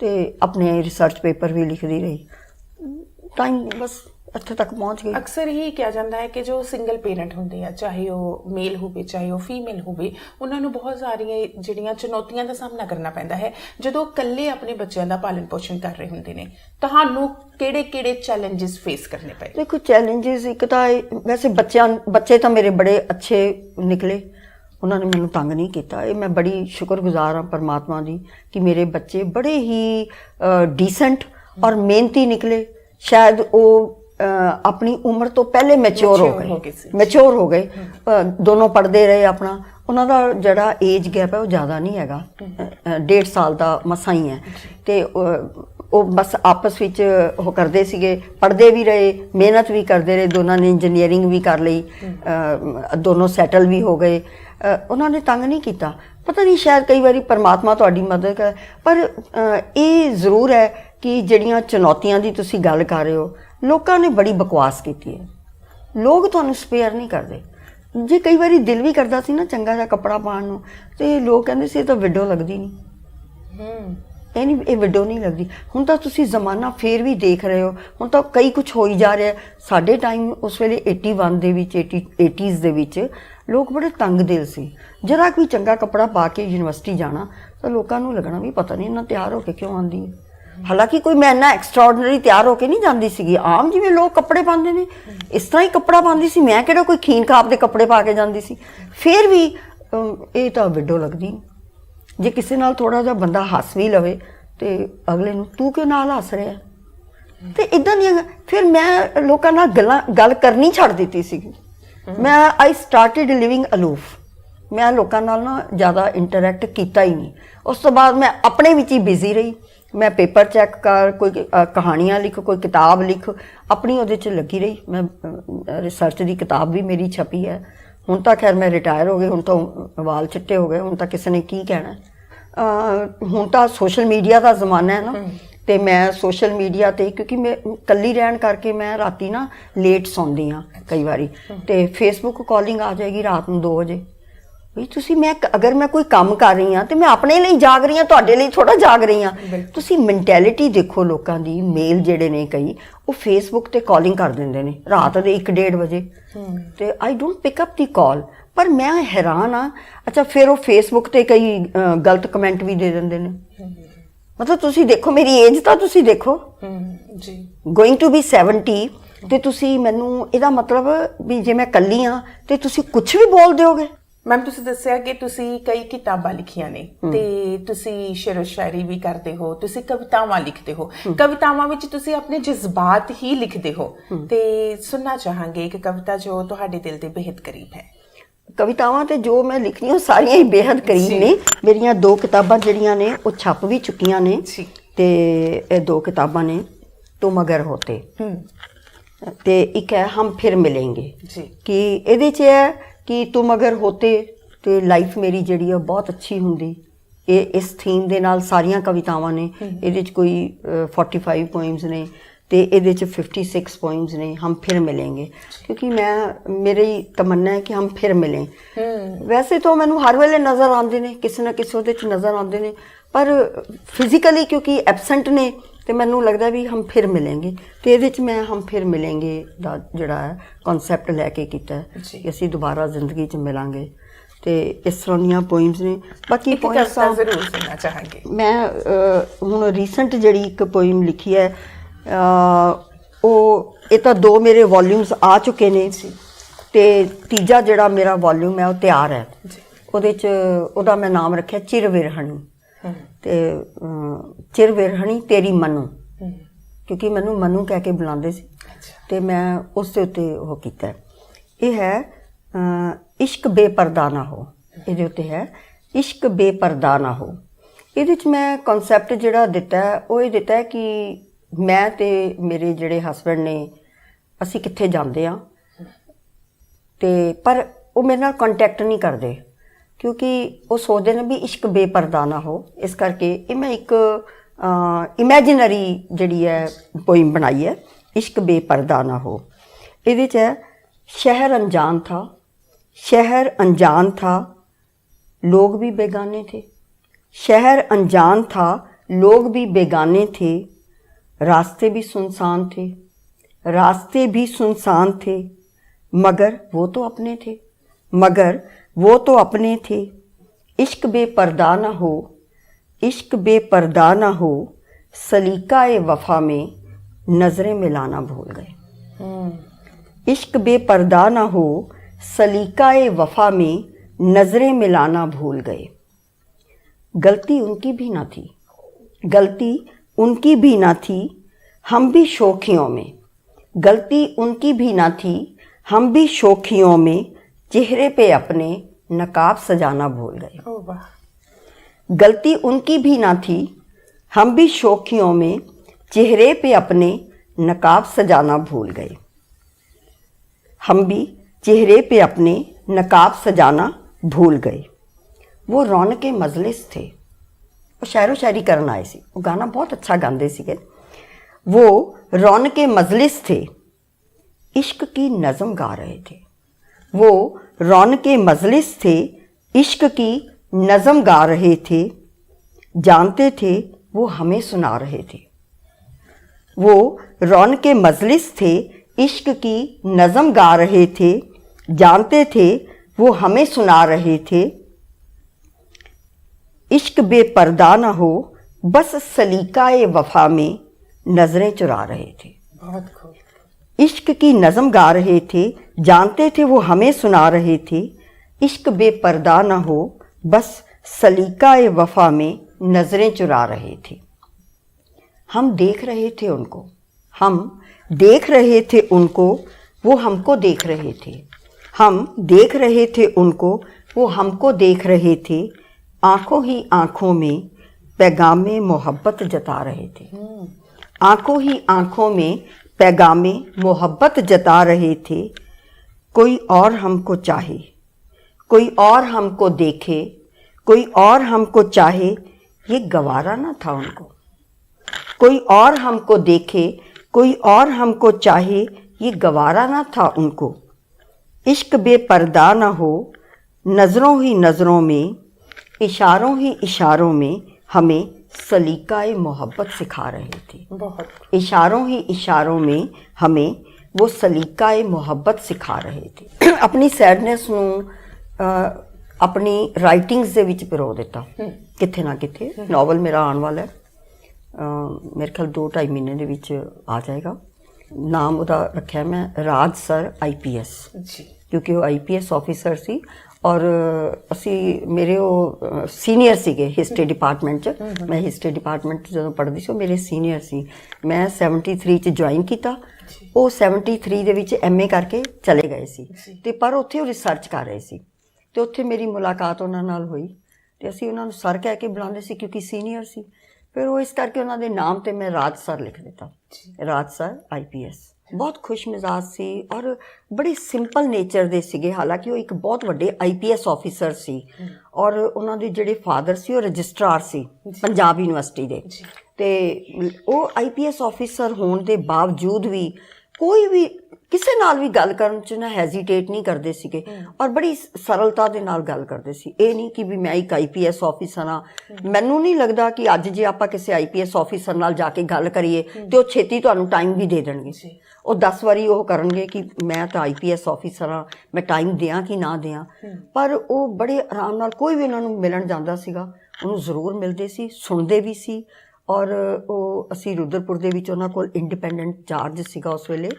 ਤੇ ਆਪਣੇ ਰਿਸਰਚ ਪੇਪਰ ਵੀ ਲਿਖਦੀ ਰਹੀ। ਟਾਈਮ ਬਸ ਇੱਥੇ ਤੱਕ ਪਹੁੰਚ ਗਈ। ਅਕਸਰ ਹੀ ਕਿਹਾ ਜਾਂਦਾ ਹੈ ਕਿ ਜੋ ਸਿੰਗਲ ਪੇਰੈਂਟ ਹੁੰਦੇ ਆ ਚਾਹੇ ਉਹ ਮੇਲ ਹੋਵੇ ਚਾਹੇ ਉਹ ਫੀਮੇਲ ਹੋਵੇ ਉਹਨਾਂ ਨੂੰ ਬਹੁਤ ਸਾਰੀਆਂ ਜਿਹੜੀਆਂ ਚੁਣੌਤੀਆਂ ਦਾ ਸਾਹਮਣਾ ਕਰਨਾ ਪੈਂਦਾ ਹੈ। ਜਦੋਂ ਇਕੱਲੇ ਆਪਣੇ ਬੱਚਿਆਂ ਦਾ ਪਾਲਣ ਪੋਸ਼ਣ ਕਰ ਰਹੇ ਹੁੰਦੇ ਨੇ ਤੁਹਾਨੂੰ ਕਿਹੜੇ-ਕਿਹੜੇ ਚੈਲੰਜਸ ਫੇਸ ਕਰਨੇ ਪਏ? ਦੇਖੋ ਚੈਲੰਜਸ ਇੱਕ ਤਾਂ ਵੈਸੇ ਬੱਚਿਆਂ ਬੱਚੇ ਤਾਂ ਮੇਰੇ ਬੜੇ ਅੱਛੇ ਨਿਕਲੇ। ਉਹਨਾਂ ਨੇ ਮੈਨੂੰ ਤੰਗ ਨਹੀਂ ਕੀਤਾ। ਇਹ ਮੈਂ ਬੜੀ ਸ਼ੁਕਰਗੁਜ਼ਾਰ ਹਾਂ ਪਰਮਾਤਮਾ ਦੀ ਕਿ ਮੇਰੇ ਬੱਚੇ ਬੜੇ ਹੀ ਡੀਸੈਂਟ ਔਰ ਮਿਹਨਤੀ ਨਿਕਲੇ। ਸ਼ਾਇਦ ਉਹ ਆਪਣੀ ਉਮਰ ਤੋਂ ਪਹਿਲੇ ਮੈਚੁਰ ਹੋ ਗਏ। ਮੈਚੁਰ ਹੋ ਗਏ। ਦੋਨੋਂ ਪੜਦੇ ਰਹੇ ਆਪਣਾ। ਉਹਨਾਂ ਦਾ ਜਿਹੜਾ ਏਜ ਗੈਪ ਹੈ ਉਹ ਜ਼ਿਆਦਾ ਨਹੀਂ ਹੈਗਾ। ਡੇਢ ਸਾਲ ਦਾ ਮਸਾਂ ਹੀ ਹੈ। ਤੇ ਉਹ ਬਸ ਆਪਸ ਵਿੱਚ ਉਹ ਕਰਦੇ ਸੀਗੇ। ਪੜਦੇ ਵੀ ਰਹੇ ਮਿਹਨਤ ਵੀ ਕਰਦੇ ਰਹੇ। ਦੋਨਾਂ ਨੇ ਇੰਜੀਨੀਅਰਿੰਗ ਵੀ ਕਰ ਲਈ। ਦੋਨੋਂ ਸੈਟਲ ਵੀ ਹੋ ਗਏ। ਉਹਨਾਂ ਨੇ ਤੰਗ ਨਹੀਂ ਕੀਤਾ। ਪਤਾ ਨਹੀਂ ਸ਼ਾਇਦ ਕਈ ਵਾਰੀ ਪਰਮਾਤਮਾ ਤੁਹਾਡੀ ਮਦਦ ਕਰ। ਪਰ ਇਹ ਜ਼ਰੂਰ ਹੈ ਕਿ ਜਿਹੜੀਆਂ ਚੁਣੌਤੀਆਂ ਦੀ ਤੁਸੀਂ ਗੱਲ ਕਰ ਰਹੇ ਹੋ ਲੋਕਾਂ ਨੇ ਬੜੀ ਬਕਵਾਸ ਕੀਤੀ ਹੈ। ਲੋਕ ਤੁਹਾਨੂੰ ਸਪੇਅਰ ਨਹੀਂ ਕਰਦੇ। ਜੇ ਕਈ ਵਾਰੀ ਦਿਲ ਵੀ ਕਰਦਾ ਸੀ ਨਾ ਚੰਗਾ ਜਿਹਾ ਕੱਪੜਾ ਪਾਉਣ ਨੂੰ ਤੇ ਲੋਕ ਕਹਿੰਦੇ ਸੀ ਇਹ ਤਾਂ ਵਿਡੋ ਲੱਗਦੀ ਨਹੀਂ। ਹੂੰ। ਇਹ ਨਹੀਂ ਇਹ ਵਿਡੋ ਨਹੀਂ ਲੱਗਦੀ। ਹੁਣ ਤਾਂ ਤੁਸੀਂ ਜ਼ਮਾਨਾ ਫੇਰ ਵੀ ਦੇਖ ਰਹੇ ਹੋ। ਹੁਣ ਤਾਂ ਕਈ ਕੁਝ ਹੋਈ ਜਾ ਰਿਹਾ। ਸਾਡੇ ਟਾਈਮ ਉਸ ਵੇਲੇ 81 ਦੇ ਵਿੱਚ 80 80s ਦੇ ਵਿੱਚ ਲੋਕ ਬੜੇ ਤੰਗ ਦਿਲ ਸੀ। ਜਰਾ ਕੋਈ ਚੰਗਾ ਕੱਪੜਾ ਪਾ ਕੇ ਯੂਨੀਵਰਸਿਟੀ ਜਾਣਾ ਤਾਂ ਲੋਕਾਂ ਨੂੰ ਲੱਗਣਾ ਵੀ ਪਤਾ ਨਹੀਂ ਇਹਨਾਂ ਤਿਆਰ ਹੋ ਕੇ ਕਿਉਂ ਆਂਦੀ ਹੈ। ਹਾਲਾਂਕਿ ਕੋਈ ਮੈਂ ਇੰਨਾ ਐਕਸਟਰਾਆਰਡਨਰੀ ਤਿਆਰ ਹੋ ਕੇ ਨਹੀਂ ਜਾਂਦੀ ਸੀਗੀ। ਆਮ ਜਿਵੇਂ ਲੋਕ ਕੱਪੜੇ ਪਾਉਂਦੇ ਨੇ, ਇਸ ਤਰ੍ਹਾਂ ਹੀ ਕੱਪੜਾ ਪਾਉਂਦੀ ਸੀ। ਮੈਂ ਕਿਹੜਾ ਕੋਈ ਖੀਨ ਖਾਪ ਦੇ ਕੱਪੜੇ ਪਾ ਕੇ ਜਾਂਦੀ ਸੀ। ਫਿਰ ਵੀ ਇਹ ਤਾਂ ਵਿਡੋ ਲੱਗਦੀ। ਜੇ ਕਿਸੇ ਨਾਲ ਥੋੜਾ ਜਿਹਾ ਬੰਦਾ ਹੱਸ ਵੀ ਲਵੇ ਤੇ ਅਗਲੇ ਨੂੰ ਤੂੰ ਕਿਉਂ ਨਾਲ ਹੱਸ ਰਿਹਾ? ਤੇ ਇਦਾਂ ਦੀਆਂ ਫਿਰ ਮੈਂ ਲੋਕਾਂ ਨਾਲ ਗੱਲਾਂ, ਗੱਲ ਕਰਨੀ ਛੱਡ ਦਿੱਤੀ ਸੀ ਮੈਂ ਆਈ ਸਟਾਰਟਡ ਲਿਵਿੰਗ ਅਲੂਫ ਮੈਂ ਲੋਕਾਂ ਨਾਲ ਨਾ ਜ਼ਿਆਦਾ ਇੰਟਰੈਕਟ ਕੀਤਾ ਹੀ ਨਹੀਂ। ਉਸ ਤੋਂ ਬਾਅਦ ਮੈਂ ਆਪਣੇ ਵਿੱਚ ਹੀ ਬਿਜ਼ੀ ਰਹੀ। ਮੈਂ ਪੇਪਰ ਚੈੱਕ ਕਰ ਕੋਈ ਕਹਾਣੀਆਂ ਲਿਖ ਕੋਈ ਕਿਤਾਬ ਲਿਖ ਆਪਣੀ ਉਹਦੇ 'ਚ ਲੱਗੀ ਰਹੀ। ਮੈਂ ਰਿਸਰਚ ਦੀ ਕਿਤਾਬ ਵੀ ਮੇਰੀ ਛਪੀ ਹੈ। ਹੁਣ ਤਾਂ ਖੈਰ ਮੈਂ ਰਿਟਾਇਰ ਹੋ ਗਈ ਹੁਣ ਤਾਂ ਵਾਲ ਚਿੱਟੇ ਹੋ ਗਏ ਹੁਣ ਤਾਂ ਕਿਸੇ ਨੇ ਕੀ ਕਹਿਣਾ। ਹੁਣ ਤਾਂ ਸੋਸ਼ਲ ਮੀਡੀਆ ਦਾ ਜ਼ਮਾਨਾ ਹੈ ਨਾ ਤੇ ਮੈਂ ਸੋਸ਼ਲ ਮੀਡੀਆ ਤੇ ਕਿਉਂਕਿ ਮੈਂ ਕੱਲੀ ਰਹਿਣ ਕਰਕੇ ਮੈਂ ਰਾਤੀ ਨਾ ਲੇਟ ਸੌਂਦੀ ਆ ਕਈ ਵਾਰੀ। ਤੇ ਫੇਸਬੁੱਕ ਕਾਲਿੰਗ ਆ ਜਾਏਗੀ ਰਾਤ ਨੂੰ 2 ਵਜੇ। ਵੀ ਤੁਸੀਂ ਮੈਂ ਅਗਰ ਮੈਂ ਕੋਈ ਕੰਮ ਕਰ ਰਹੀ ਆ ਤੇ ਮੈਂ ਆਪਣੇ ਲਈ ਜਾਗ ਰਹੀ ਆ ਤੁਹਾਡੇ ਲਈ ਥੋੜਾ ਜਾਗ ਰਹੀ ਆ ਤੁਸੀਂ ਮੈਂਟੈਲਿਟੀ ਦੇਖੋ ਲੋਕਾਂ ਦੀ ਮੇਲ ਜਿਹੜੇ ਨੇ ਕਈ ਉਹ ਫੇਸਬੁੱਕ ਤੇ ਕਾਲਿੰਗ ਕਰ ਦਿੰਦੇ ਨੇ ਰਾਤ ਦੇ 1:30 ਵਜੇ। ਤੇ I don't pick up the call ਪਰ ਮੈਂ ਹੈਰਾਨ ਆ ਅੱਛਾ ਫਿਰ ਉਹ ਫੇਸਬੁੱਕ ਤੇ ਕਈ ਗਲਤ ਕਮੈਂਟ ਵੀ ਦੇ ਦਿੰਦੇ ਨੇ। ਮਤਲਬ ਤੁਸੀਂ ਦੇਖੋ ਮੇਰੀ ਏਜ ਤਾਂ ਤੁਸੀਂ ਦੇਖੋ। ਹੂੰ ਜੀ। ਗੋਇੰਗ ਟੂ ਬੀ 70 ਤੇ ਤੁਸੀਂ ਮੈਨੂੰ ਇਹਦਾ ਮਤਲਬ ਵੀ ਜੇ ਮੈਂ ਕੱਲੀ ਆ ਤੇ ਤੁਸੀਂ ਕੁਝ ਵੀ ਬੋਲ ਦਿਓਗੇ। ਮੈਮ ਤੁਸੀਂ ਦੱਸਿਆ ਕਿ ਤੁਸੀਂ ਕਈ ਕਿਤਾਬਾਂ ਲਿਖੀਆਂ ਨੇ ਤੇ ਤੁਸੀਂ ਸ਼ੇਰੋ ਸ਼ਾਇਰੀ ਵੀ ਕਰਦੇ ਹੋ ਤੁਸੀਂ ਕਵਿਤਾਵਾਂ ਲਿਖਦੇ ਹੋ। ਕਵਿਤਾਵਾਂ ਵਿੱਚ ਤੁਸੀਂ ਆਪਣੇ ਜਜ਼ਬਾਤ ਹੀ ਲਿਖਦੇ ਹੋ ਤੇ ਸੁਣਨਾ ਚਾਹਾਂਗੇ ਇੱਕ ਕਵਿਤਾ ਜੋ ਤੁਹਾਡੇ ਦਿਲ ਦੇ ਬੇਹੱਦ ਕਰੀਬ ਹੈ। ਕਵਿਤਾਵਾਂ ਤੇ ਜੋ ਮੈਂ ਲਿਖਣੀ ਉਹ ਸਾਰੀਆਂ ਹੀ ਬੇਹੱਦ ਕਰੀਬ ਨੇ। ਮੇਰੀਆਂ ਦੋ ਕਿਤਾਬਾਂ ਜਿਹੜੀਆਂ ਨੇ ਉਹ ਛਪ ਵੀ ਚੁੱਕੀਆਂ ਨੇ ਤੇ ਇਹ ਦੋ ਕਿਤਾਬਾਂ ਨੇ ਤੂੰ ਮਗਰ ਹੋਤੇ ਤੇ। ਇੱਕ ਹੈ ਹਮ ਫਿਰ ਮਿਲेंगे ਜੀ। ਕਿ ਇਹਦੇ ਚ ਹੈ ਕਿ ਤੁਮ ਅਗਰ ਹੋਤੇ ਤੇ ਲਾਈਫ ਮੇਰੀ ਜਿਹੜੀ ਆ ਬਹੁਤ ਅੱਛੀ ਹੁੰਦੀ। ਇਹ ਇਸ ਥੀਮ ਦੇ ਨਾਲ ਸਾਰੀਆਂ ਕਵਿਤਾਵਾਂ ਨੇ। ਇਹਦੇ 'ਚ ਕੋਈ ਅ, 45 ਪੋਇਮਸ ਨੇ ਤੇ ਇਹਦੇ 'ਚ 56 ਪੋਇਮਸ ਨੇ ਹਮ ਫਿਰ ਮਿਲेंगे ਕਿਉਂਕਿ ਮੈਂ ਮੇਰੀ ਤਮੰਨਾ ਹੈ ਕਿ ਹਮ ਫਿਰ ਮਿਲੇ। ਵੈਸੇ ਤਾਂ ਮੈਨੂੰ ਹਰ ਵੇਲੇ ਨਜ਼ਰ ਆਉਂਦੇ ਨੇ ਕਿਸੇ ਨਾ ਕਿਸੇ ਉਹਦੇ 'ਚ ਨਜ਼ਰ ਆਉਂਦੇ ਨੇ। ਪਰ ਫਿਜ਼ੀਕਲੀ ਕਿਉਂਕਿ ਐਬਸੈਂਟ ਨੇ ਤੇ ਮੈਨੂੰ ਲੱਗਦਾ ਵੀ ਹਮ ਫਿਰ ਮਿਲेंगे ਤੇ ਇਹਦੇ 'ਚ ਮੈਂ ਹਮ ਫਿਰ ਮਿਲेंगे ਦਾ ਜਿਹੜਾ ਹੈ ਕਨਸੈਪਟ ਲੈ ਕੇ ਕੀਤਾ। ਕਿ ਅਸੀਂ ਦੁਬਾਰਾ ਜ਼ਿੰਦਗੀ 'ਚ ਮਿਲਾਂਗੇ। ਤੇ ਇਸ ਤਰ੍ਹਾਂ ਦੀਆਂ ਪੋਇਮਸ ਨੇ। ਬਾਕੀ ਕਵਿਤਾ ਤਾਂ- ਜ਼ਰੂਰ ਸੁਣਨਾ ਚਾਹਾਂਗੇ। ਮੈਂ ਹੁਣ ਰੀਸੈਂਟ ਜਿਹੜੀ ਇੱਕ ਪੋਇਮ ਲਿਖੀ ਹੈ ਉਹ ਇਹ ਤਾਂ ਦੋ ਮੇਰੇ ਵੋਲਿਊਮਸ ਆ ਚੁੱਕੇ ਨੇ। ਤੇ ਤੀਜਾ ਜਿਹੜਾ ਮੇਰਾ ਵੋਲਿਊਮ ਹੈ ਉਹ ਤਿਆਰ ਹੈ। ਉਹਦੇ ਚ ਉਹਦਾ ਮੈਂ ਨਾਮ ਰੱਖਿਆ ਚਿਰ ਵਿਰਹਣੀ ਤੇ ਚਿਰ ਵਿਰਹਣੀ ਤੇਰੀ ਮਨੂ। ਕਿਉਂਕਿ ਮੈਨੂੰ ਮਨੂ ਕਹਿ ਕੇ ਬੁਲਾਉਂਦੇ ਸੀ। ਤੇ ਮੈਂ ਉਸ ਦੇ ਉੱਤੇ ਉਹ ਕੀਤਾ। ਇਹ ਹੈ ਇਸ਼ਕ ਬੇਪਰਦਾ ਨਾ ਹੋ। ਇਹਦੇ ਉੱਤੇ ਹੈ ਇਸ਼ਕ ਬੇਪਰਦਾ ਨਾ ਹੋ। ਇਹਦੇ ਚ ਮੈਂ ਕਨਸੈਪਟ ਜਿਹੜਾ ਦਿੱਤਾ ਉਹ ਇਹ ਦਿੱਤਾ ਕਿ ਮੈਂ ਤੇ ਮੇਰੇ ਜਿਹੜੇ ਹਸਬੰਡ ਨੇ ਅਸੀਂ ਕਿੱਥੇ ਜਾਂਦੇ ਆ ਤੇ ਪਰ ਉਹ ਮੇਰੇ ਨਾਲ ਕੰਟੈਕਟ ਨਹੀਂ ਕਰਦੇ। ਕਿਉਂਕਿ ਉਹ ਸੋਚਦੇ ਨੇ ਵੀ ਇਸ਼ਕ ਬੇਪਰਦਾ ਨਾ ਹੋ ਇਸ ਕਰਕੇ ਇਹ ਮੈਂ ਇੱਕ ਇਮੇਜਿਨਰੀ ਜਿਹੜੀ ਹੈ ਪੋਇਮ ਬਣਾਈ ਹੈ ਇਸ਼ਕ ਬੇਪਰਦਾ ਨਾ ਹੋ ਇਹਦੇ ਚ ਹੈ ਸ਼ਹਿਰ ਅਣਜਾਨ ਥਾ ਸ਼ਹਿਰ ਅਣਜਾਨ ਥਾ लोग भी बेगाने थे शहर अनजान था लोग भी बेगाने थे रास्ते भी सुनसान थे रास्ते भी सुनसान थे मगर वो तो अपने थे मगर वो तो अपने थे। इश्क बेपर्दा न हो इश्क बेपर्दा न हो सलीका वफा में नज़रें मिलाना भूल गए। ਹੂੰ इश्क बेपर्दा न हो सलीका वफा में नज़रें मिलाना भूल गए। गलती उनकी भी ना थी गलती उनकी भी ना थी हम भी शोखियों में। गलती उनकी भी ना थी हम भी शोखियों में चेहरे पे अपने नकाब सजाना भूल गए। गलती उनकी भी ना थी हम भी शौकियों में चेहरे पे अपने नकाब सजाना भूल गए। हम भी चेहरे पे अपने नकाब सजाना भूल गए। वो रौन के मजलिस थे। वो शायर शायरी करन आए थे वो गाना बहुत अच्छा गाते थे वो रौन के मजलिस थे। इश्क की नज़म गा रहे थे। वो रौन के मजलिस थे इश्क की नज़म गा रहे थे। जानते थे, वो हमें सुना रहे थे। वो रौन के मजलिस थे इश्क की नज़म गा रहे थे। जानते थे, वो हमें सुना रहे थे। इश्क बेपर्दा न हो, बस सलीका वफा में नज़रें चुरा रहे थे। बहुत इश्क की नज़म गा रहे थे जानते थे वो हमें सुना रहे थे। इश्क बेपर्दा न हो बस सलीकाए वफा में नज़रें चुरा रहे थे। हम देख रहे थे उनको हम देख रहे थे उनको वो हमको देख रहे थे। हम देख रहे थे उनको वो हमको देख रहे थे। आँखों ही आँखों में पैगाम मोहब्बत जता रहे थे। आँखों ही आँखों में पैगाम मोहब्बत जता रहे थे, कोई और हमको चाहे, कोई और हमको देखे, कोई और हमको चाहे, ये गवारा ना था उनको। कोई और हमको देखे, कोई और हमको चाहे, ये गवारा ना था उनको। इश्क बेपर्दा ना हो, नज़रों ही नज़रों में, इशारों ही इशारों में हमें सलीकाए मोहब्बत सिखा रहे थे ਬਹੁਤ इशारों ही इशारों में हमें वो सलीकाए मोहब्बत सिखा ਰਹੇ थे ਆਪਣੀ ਸੈਡਨੈਸ ਨੂੰ ਅਹ, ਆਪਣੀ ਰਾਈਟਿੰਗਸ ਦੇ ਵਿੱਚ ਪਿਰੋ ਦਿੱਤਾ ਕਿੱਥੇ ਨਾ ਕਿੱਥੇ ਨੋਵਲ ਮੇਰਾ ਆਉਣ ਵਾਲਾ ਹੈ ਅਹ, ਮੇਰੇ ਖਿਆਲ 2.5 ਮਹੀਨੇ ਦੇ ਵਿੱਚ ਆ ਜਾਏਗਾ ਨਾਮ ਉਹਦਾ ਰੱਖਿਆ ਮੈਂ ਰਾਜ ਸਰ ਆਈਪੀਐਸ ਜੀ ਕਿਉਂਕਿ ਉਹ ਆਈਪੀਐਸ ਆਫੀਸਰ ਸੀ ਔਰ ਅਸੀਂ ਮੇਰੇ ਉਹ ਸੀਨੀਅਰ ਸੀਗੇ ਹਿਸਟਰੀ ਡਿਪਾਰਟਮੈਂਟ ਚ। ਮੈਂ ਹਿਸਟਰੀ ਡਿਪਾਰਟਮੈਂਟ 'ਚ ਜਦੋਂ ਪੜ੍ਹਦੀ ਸੀ ਉਹ ਮੇਰੇ ਸੀਨੀਅਰ ਸੀ। ਮੈਂ 73 ਚ ਜੁਆਇਨ ਕੀਤਾ। ਉਹ 73 ਦੇ ਵਿੱਚ ਐਮਏ ਕਰਕੇ ਚਲੇ ਗਏ ਸੀ। ਤੇ ਪਰ ਉੱਥੇ ਉਹ ਰਿਸਰਚ ਕਰ ਰਹੇ ਸੀ। ਤੇ ਉੱਥੇ ਮੇਰੀ ਮੁਲਾਕਾਤ ਉਹਨਾਂ ਨਾਲ ਹੋਈ। ਤੇ ਅਸੀਂ ਉਹਨਾਂ ਨੂੰ ਸਰ ਕਹਿ ਕੇ ਬੁਲਾਉਂਦੇ ਸੀ ਕਿਉਂਕਿ ਸੀਨੀਅਰ ਸੀ। ਫਿਰ ਉਹ ਇਸ ਕਰਕੇ ਉਹਨਾਂ ਦੇ ਨਾਮ ਤੇ ਮੈਂ ਰਾਜ ਸਰ ਲਿਖ ਦਿੱਤਾ। ਰਾਜ ਸਰ ਆਈਪੀਐਸ ਬਹੁਤ ਖੁਸ਼ ਮਿਜ਼ਾਜ ਸੀ ਔਰ ਬੜੀ ਸਿੰਪਲ ਨੇਚਰ ਦੇ ਸੀਗੇ। ਹਾਲਾਂਕਿ ਉਹ ਇੱਕ ਬਹੁਤ ਵੱਡੇ ਆਈਪੀਐਸ ਆਫੀਸਰ ਸੀ ਔਰ ਉਹਨਾਂ ਦੇ ਜਿਹੜੇ ਫਾਦਰ ਸੀ ਉਹ ਰਜਿਸਟਰਾਰ ਸੀ ਪੰਜਾਬ ਯੂਨੀਵਰਸਿਟੀ ਦੇ। ਤੇ ਉਹ ਆਈਪੀਐਸ ਆਫੀਸਰ ਹੋਣ ਦੇ ਬਾਵਜੂਦ ਵੀ ਕੋਈ ਵੀ ਕਿਸੇ ਨਾਲ ਵੀ ਗੱਲ ਕਰਨ ਚ ਨਾ ਹੈਜ਼ਿਟੇਟ ਨਹੀਂ ਕਰਦੇ ਸੀਗੇ। ਔਰ ਬੜੀ ਸਰਲਤਾ ਦੇ ਨਾਲ ਗੱਲ ਕਰਦੇ ਸੀ। ਇਹ ਨਹੀਂ ਕਿ ਵੀ ਮੈਂ ਇੱਕ ਆਈਪੀਐਸ ਆਫੀਸਰ ਹਾਂ। ਮੈਨੂੰ ਨਹੀਂ ਲੱਗਦਾ ਕਿ ਅੱਜ ਜੇ ਆਪਾਂ ਕਿਸੇ ਆਈਪੀਐਸ ਆਫੀਸਰ ਨਾਲ ਜਾ ਕੇ ਗੱਲ ਕਰੀਏ ਤੇ ਉਹ ਛੇਤੀ ਤੁਹਾਨੂੰ ਟਾਈਮ ਵੀ ਦੇ ਦੇਣਗੇ। ਉਹ 10 ਵਾਰੀ ਉਹ ਕਰਨਗੇ ਕਿ ਮੈਂ ਤਾਂ ਆਈਪੀਐਸ ਆਫੀਸਰ ਹਾਂ ਮੈਂ ਟਾਈਮ ਦਿਆਂ ਕਿ ਨਾ ਦਿਆਂ। ਪਰ ਉਹ ਬੜੇ ਆਰਾਮ ਨਾਲ ਕੋਈ ਵੀ ਉਹਨਾਂ ਨੂੰ ਮਿਲਣ ਜਾਂਦਾ ਸੀਗਾ ਉਹਨੂੰ ਜ਼ਰੂਰ ਮਿਲਦੇ ਸੀ ਸੁਣਦੇ ਵੀ ਸੀ। ਔਰ ਉਹ ਅਸੀਂ ਰੁਦਰਪੁਰ ਦੇ ਵਿੱਚ ਉਹਨਾਂ ਕੋਲ ਇੰਡੀਪੈਂਡੈਂਟ ਚਾਰਜ ਸੀਗਾ ਉਸ ਵੇਲੇ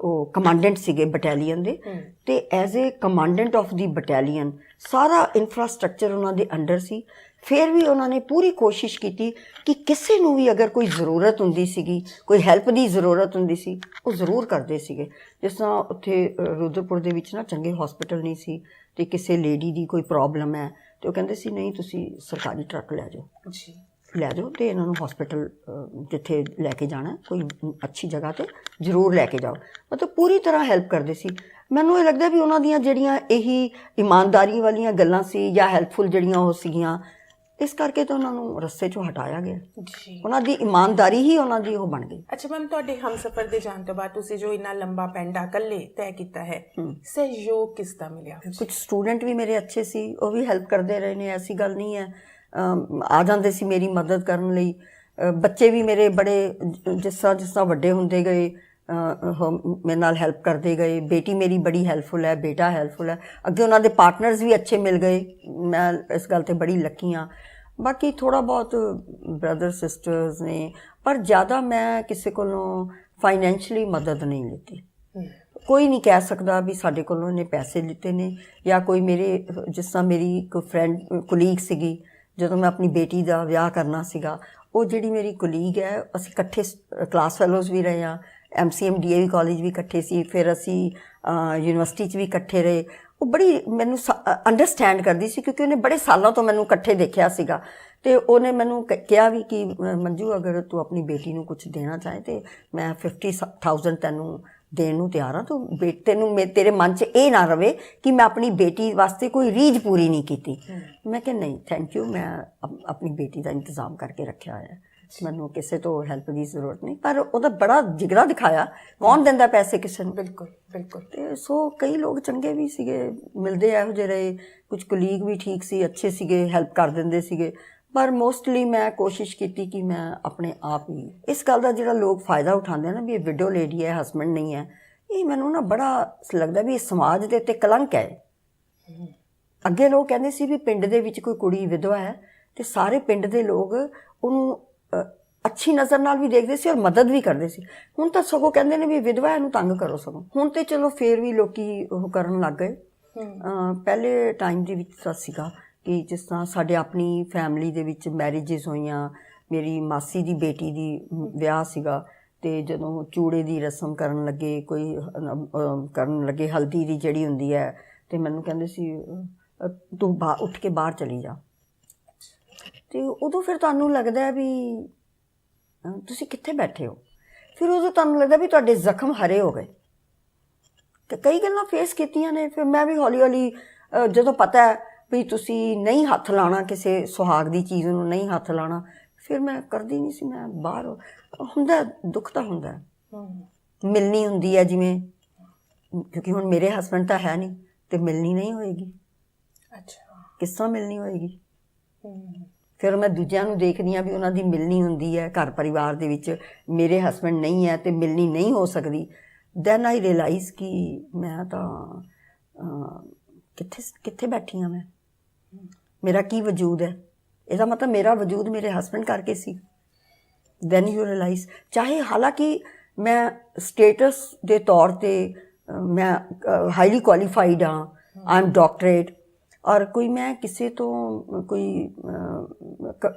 ਉਹ ਕਮਾਂਡੈਂਟ ਸੀਗੇ ਬਟਾਲੀਅਨ ਦੇ। ਤੇ as a commandant of the battalion ਸਾਰਾ ਇਨਫਰਾਸਟ੍ਰਕਚਰ ਉਹਨਾਂ ਦੇ ਅੰਡਰ ਸੀ। ਫਿਰ ਵੀ ਉਹਨਾਂ ਨੇ ਪੂਰੀ ਕੋਸ਼ਿਸ਼ ਕੀਤੀ ਕਿ ਕਿਸੇ ਨੂੰ ਵੀ ਅਗਰ ਕੋਈ ਜ਼ਰੂਰਤ ਹੁੰਦੀ ਸੀਗੀ ਕੋਈ ਹੈਲਪ ਦੀ ਜ਼ਰੂਰਤ ਹੁੰਦੀ ਸੀ ਉਹ ਜ਼ਰੂਰ ਕਰਦੇ ਸੀਗੇ। ਜਿਸ ਤਰ੍ਹਾਂ ਉੱਥੇ ਰੁਦਰਪੁਰ ਦੇ ਵਿੱਚ ਨਾ ਚੰਗੇ ਹਸਪੀਟਲ ਨਹੀਂ ਸੀ ਤੇ ਕਿਸੇ ਲੇਡੀ ਦੀ ਕੋਈ ਪ੍ਰੋਬਲਮ ਹੈ ਤੇ ਉਹ ਕਹਿੰਦੇ ਸੀ ਨਹੀਂ ਤੁਸੀਂ ਸਰਕਾਰੀ ਟਰੱਕ ਲੈ ਜਾਓ। ਜੀ। ਲੈ ਜਾਓ ਤੇ ਇਹਨਾਂ ਨੂੰ ਹਸਪੀਟਲ ਜਿੱਥੇ ਲੈ ਕੇ ਜਾਣਾ ਕੋਈ ਅੱਛੀ ਜਗ੍ਹਾ ਤੇ ਜ਼ਰੂਰ ਲੈ ਕੇ ਜਾਓ। ਮਤਲਬ ਪੂਰੀ ਤਰ੍ਹਾਂ ਹੈਲਪ ਕਰਦੇ ਸੀ। ਮੈਨੂੰ ਇਹ ਲੱਗਦਾ ਵੀ ਉਹਨਾਂ ਦੀਆਂ ਜਿਹੜੀਆਂ ਇਹੀ ਇਮਾਨਦਾਰੀ ਵਾਲੀਆਂ ਗੱਲਾਂ ਸੀ ਜਾਂ ਹੈਲਪਫੁਲ ਜਿਹੜੀਆਂ ਉਹ ਸੀਗੀਆਂ ਇਸ ਕਰਕੇ ਤਾਂ ਉਹਨਾਂ ਨੂੰ ਰਸਤੇ ਚੋਂ ਹਟਾਇਆ ਗਿਆ। ਜੀ। ਉਹਨਾਂ ਦੀ ਇਮਾਨਦਾਰੀ ਹੀ ਉਹਨਾਂ ਦੀ ਉਹ ਬਣ ਗਈ। ਅੱਛਾ ਮੈਮ ਤੁਹਾਡੇ ਹਮਸਫਰ ਦੇ ਜਾਣ ਤੋਂ ਬਾਅਦ ਤੁਸੀਂ ਜੋ ਇੰਨਾ ਲੰਬਾ ਪੈਂਡਾ ਇਕੱਲੇ ਤੈਅ ਕੀਤਾ ਹੈ ਸਹਿਯੋਗ ਕਿਸ ਦਾ ਮਿਲਿਆ? ਕੁਝ ਸਟੂਡੈਂਟ ਵੀ ਮੇਰੇ ਅੱਛੇ ਸੀ ਉਹ ਵੀ ਹੈਲਪ ਕਰਦੇ ਰਹੇ ਨੇ ਐਸੀ ਗੱਲ ਨਹੀਂ ਹੈ। ਆ ਜਾਂਦੇ ਸੀ ਮੇਰੀ ਮਦਦ ਕਰਨ ਲਈ। ਬੱਚੇ ਵੀ ਮੇਰੇ ਬੜੇ ਜਿਸ ਤਰ੍ਹਾਂ ਜਿਸ ਤਰ੍ਹਾਂ ਵੱਡੇ ਹੁੰਦੇ ਗਏ ਮੇਰੇ ਨਾਲ ਹੈਲਪ ਕਰਦੇ ਗਏ। ਬੇਟੀ ਮੇਰੀ ਬੜੀ ਹੈਲਪਫੁਲ ਹੈ ਬੇਟਾ ਹੈਲਪਫੁਲ ਹੈ। ਅੱਗੇ ਉਹਨਾਂ ਦੇ ਪਾਰਟਨਰਸ ਵੀ ਅੱਛੇ ਮਿਲ ਗਏ। ਮੈਂ ਇਸ ਗੱਲ ਤੇ ਬੜੀ ਲੱਕੀ ਹਾਂ। ਬਾਕੀ ਥੋੜਾ ਬਹੁਤ ਬ੍ਰਦਰ ਸਿਸਟਰਸ ਨੇ ਪਰ ਜ਼ਿਆਦਾ ਮੈਂ ਕਿਸੇ ਕੋਲੋਂ ਫਾਈਨੈਂਸ਼ਲੀ ਮਦਦ ਨਹੀਂ ਲਿੱਤੀ। ਕੋਈ ਨਹੀਂ ਕਹਿ ਸਕਦਾ ਵੀ ਸਾਡੇ ਕੋਲੋਂ ਇਹਨੇ ਪੈਸੇ ਲਿੱਤੇ ਨੇ ਜਾਂ ਕੋਈ ਮੇਰੇ ਜਿਸ ਤਰ੍ਹਾਂ ਮੇਰੀ ਇੱਕ ਫਰੈਂਡ ਕੁਲੀਗ ਸੀਗੀ ਜਦੋਂ ਮੈਂ ਆਪਣੀ ਬੇਟੀ ਦਾ ਵਿਆਹ ਕਰਨਾ ਸੀਗਾ, ਉਹ ਜਿਹੜੀ ਮੇਰੀ ਕੁਲੀਗ ਹੈ, ਅਸੀਂ ਇਕੱਠੇ ਕਲਾਸ ਫੈਲੋਜ਼ ਵੀ ਰਹੇ ਹਾਂ ਐਮਸੀਐਮ ਡੀਏਵੀ ਕਾਲਜ ਵੀ ਇਕੱਠੇ ਸੀ, ਫਿਰ ਅਸੀਂ ਯੂਨੀਵਰਸਿਟੀ 'ਚ ਵੀ ਇਕੱਠੇ ਰਹੇ। ਉਹ ਬੜੀ ਮੈਨੂੰ ਅੰਡਰਸਟੈਂਡ ਕਰਦੀ ਸੀ ਕਿਉਂਕਿ ਉਹਨੇ ਬੜੇ ਸਾਲਾਂ ਤੋਂ ਮੈਨੂੰ ਇਕੱਠੇ ਦੇਖਿਆ ਸੀਗਾ। ਤੇ ਉਹਨੇ ਮੈਨੂੰ ਕ- ਕਿਹਾ ਵੀ ਕਿ ਮੰਜੂ, ਅਗਰ ਤੂੰ ਆਪਣੀ ਬੇਟੀ ਨੂੰ ਕੁਝ ਦੇਣਾ ਚਾਹੇ ਤੇ ਮੈਂ 50000 ਤੈਨੂੰ ਦੇਣ ਨੂੰ ਤਿਆਰ ਹਾਂ ਤੂੰ ਬੇਟੇ ਨੂੰ ਮੇ ਤੇਰੇ ਮਨ 'ਚ ਇਹ ਨਾ ਰਵੇ ਕਿ ਮੈਂ ਆਪਣੀ ਬੇਟੀ ਵਾਸਤੇ ਕੋਈ ਰੀਝ ਪੂਰੀ ਨਹੀਂ ਕੀਤੀ। ਮੈਂ ਕਿਹਾ ਨਹੀਂ ਥੈਂਕ ਯੂ ਮੈਂ ਆਪਣੀ ਬੇਟੀ ਦਾ ਇੰਤਜ਼ਾਮ ਕਰਕੇ ਰੱਖਿਆ ਹੋਇਆ ਹੈ। ਮੈਨੂੰ ਕਿਸੇ ਤੋਂ ਹੈਲਪ ਦੀ ਜ਼ਰੂਰਤ ਨਹੀਂ। ਪਰ ਉਹਦਾ ਬੜਾ ਜਿਗਰਾ ਦਿਖਾਇਆ ਕੌਣ ਦਿੰਦਾ ਪੈਸੇ ਕਿਸੇ ਨੂੰ? ਬਿਲਕੁਲ ਬਿਲਕੁਲ। ਤੇ ਸੋ ਕਈ ਲੋਕ ਚੰਗੇ ਵੀ ਸੀਗੇ ਮਿਲਦੇ ਇਹੋ ਜਿਹੇ ਰਹੇ ਕੁਝ ਕੁਲੀਗ ਵੀ ਠੀਕ ਸੀ ਅੱਛੇ ਸੀਗੇ ਹੈਲਪ ਕਰ ਦਿੰਦੇ ਸੀਗੇ। ਪਰ ਮੋਸਟਲੀ ਮੈਂ ਕੋਸ਼ਿਸ਼ ਕੀਤੀ ਕਿ ਮੈਂ ਆਪਣੇ ਆਪ ਹੀ ਇਸ ਗੱਲ ਦਾ ਜਿਹੜਾ ਲੋਕ ਫਾਇਦਾ ਉਠਾਉਂਦੇ ਨਾ ਵੀ ਇਹ ਵਿਡੋ ਲੇਡੀ ਹੈ ਹਸਬੰਡ ਨਹੀਂ ਹੈ ਇਹ ਮੈਨੂੰ ਨਾ ਬੜਾ ਲੱਗਦਾ ਵੀ ਇਹ ਸਮਾਜ ਦੇ ਉੱਤੇ ਕਲੰਕ ਹੈ। ਅੱਗੇ ਲੋਕ ਕਹਿੰਦੇ ਸੀ ਵੀ ਪਿੰਡ ਦੇ ਵਿੱਚ ਕੋਈ ਕੁੜੀ ਵਿਧਵਾ ਹੈ ਤੇ ਸਾਰੇ ਪਿੰਡ ਦੇ ਲੋਕ ਉਹਨੂੰ ਅੱਛੀ ਨਜ਼ਰ ਨਾਲ ਵੀ ਦੇਖਦੇ ਸੀ ਔਰ ਮਦਦ ਵੀ ਕਰਦੇ ਸੀ। ਹੁਣ ਤਾਂ ਸਗੋਂ ਕਹਿੰਦੇ ਨੇ ਵੀ ਵਿਧਵਾ ਇਹਨੂੰ ਤੰਗ ਕਰੋ ਸਗੋਂ। ਹੁਣ ਤੇ ਚਲੋ ਫੇਰ ਵੀ ਲੋਕੀ ਉਹ ਕਰਨ ਲੱਗ ਗਏ। ਪਹਿਲੇ ਟਾਈਮ ਦੇ ਵਿੱਚ ਤਾਂ ਸੀਗਾ। ਕਿ ਜਿਸ ਤਰ੍ਹਾਂ ਸਾਡੇ ਆਪਣੀ ਫੈਮਿਲੀ ਦੇ ਵਿੱਚ ਮੈਰਿਜਸ ਹੋਈਆਂ, ਮੇਰੀ ਮਾਸੀ ਦੀ ਬੇਟੀ ਦੀ ਵਿਆਹ ਸੀਗਾ ਤੇ ਜਦੋਂ ਚੂੜੇ ਦੀ ਰਸਮ ਕਰਨ ਲੱਗੇ, ਕੋਈ ਕਰਨ ਲੱਗੇ, ਹਲਦੀ ਦੀ ਜਿਹੜੀ ਹੁੰਦੀ ਹੈ, ਤੇ ਮੈਨੂੰ ਕਹਿੰਦੇ ਸੀ ਤੂੰ ਬਾ, ਉੱਠ ਕੇ ਬਾਹਰ ਚਲੀ ਜਾ। ਤੇ ਉਦੋਂ ਫਿਰ ਤੁਹਾਨੂੰ ਲੱਗਦਾ ਹੈ ਵੀ ਤੁਸੀਂ ਕਿੱਥੇ ਬੈਠੇ ਹੋ? ਫਿਰ ਉਦੋਂ ਤੁਹਾਨੂੰ ਲੱਗਦਾ ਵੀ ਤੁਹਾਡੇ ਜ਼ਖਮ ਹਰੇ ਹੋ ਗਏ। ਤੇ ਕਈ ਗੱਲਾਂ ਫੇਸ ਕੀਤੀਆਂ ਨੇ, ਫਿਰ ਮੈਂ ਵੀ ਹੌਲੀ ਹੌਲੀ ਜਦੋਂ ਪਤਾ ਹੈ ਵੀ ਤੁਸੀਂ ਨਹੀਂ ਹੱਥ ਲਾਣਾ ਕਿਸੇ ਸੁਹਾਗ ਦੀ ਚੀਜ਼ ਨੂੰ ਨਹੀਂ ਹੱਥ ਲਾਣਾ ਫਿਰ ਮੈਂ ਕਰਦੀ ਨਹੀਂ ਸੀ ਮੈਂ ਬਾਹਰ ਹੁੰਦਾ ਦੁੱਖ ਤਾਂ ਹੁੰਦਾ। ਮਿਲਣੀ ਹੁੰਦੀ ਹੈ ਜਿਵੇਂ ਕਿਉਂਕਿ ਹੁਣ ਮੇਰੇ ਹਸਬੰਡ ਤਾਂ ਹੈ ਨਹੀਂ ਤੇ ਮਿਲਣੀ ਨਹੀਂ ਹੋਏਗੀ। ਅੱਛਾ। ਕਿਸ ਤਰ੍ਹਾਂ ਮਿਲਣੀ ਹੋਏਗੀ? ਫਿਰ ਮੈਂ ਦੂਜਿਆਂ ਨੂੰ ਦੇਖਦੀ ਆ ਵੀ ਉਹਨਾਂ ਦੀ ਮਿਲਣੀ ਹੁੰਦੀ ਹੈ ਘਰ ਪਰਿਵਾਰ ਦੇ ਵਿੱਚ ਮੇਰੇ ਹਸਬੰਡ ਨਹੀਂ ਹੈ ਤੇ ਮਿਲਣੀ ਨਹੀਂ ਹੋ ਸਕਦੀ। ਦੈਨ ਆਈ ਰਿਅਲਾਈਜ਼ ਕਿ ਮੈਂ ਤਾਂ ਕਿੱਥੇ ਕਿੱਥੇ ਬੈਠੀ ਆ ਮੈਂ? ਮੇਰਾ ਕੀ ਵਜੂਦ ਹੈ? ਇਹਦਾ ਮਤਲਬ ਮੇਰਾ ਵਜੂਦ ਮੇਰੇ ਹਸਬੰਡ ਕਰਕੇ ਸੀ। ਦੈਨ ਯੂ ਰਿਅਲਾਈਜ਼ ਚਾਹੇ ਹਾਲਾਂਕਿ ਮੈਂ ਸਟੇਟਸ ਦੇ ਤੌਰ ਤੇ ਮੈਂ ਹਾਈਲੀ ਕੁਆਲੀਫਾਈਡ ਹਾਂ ਆਈ ਐਮ ਡਾਕਟਰੇਟ ਔਰ ਕੋਈ ਮੈਂ ਕਿਸੇ ਤੋਂ ਕੋਈ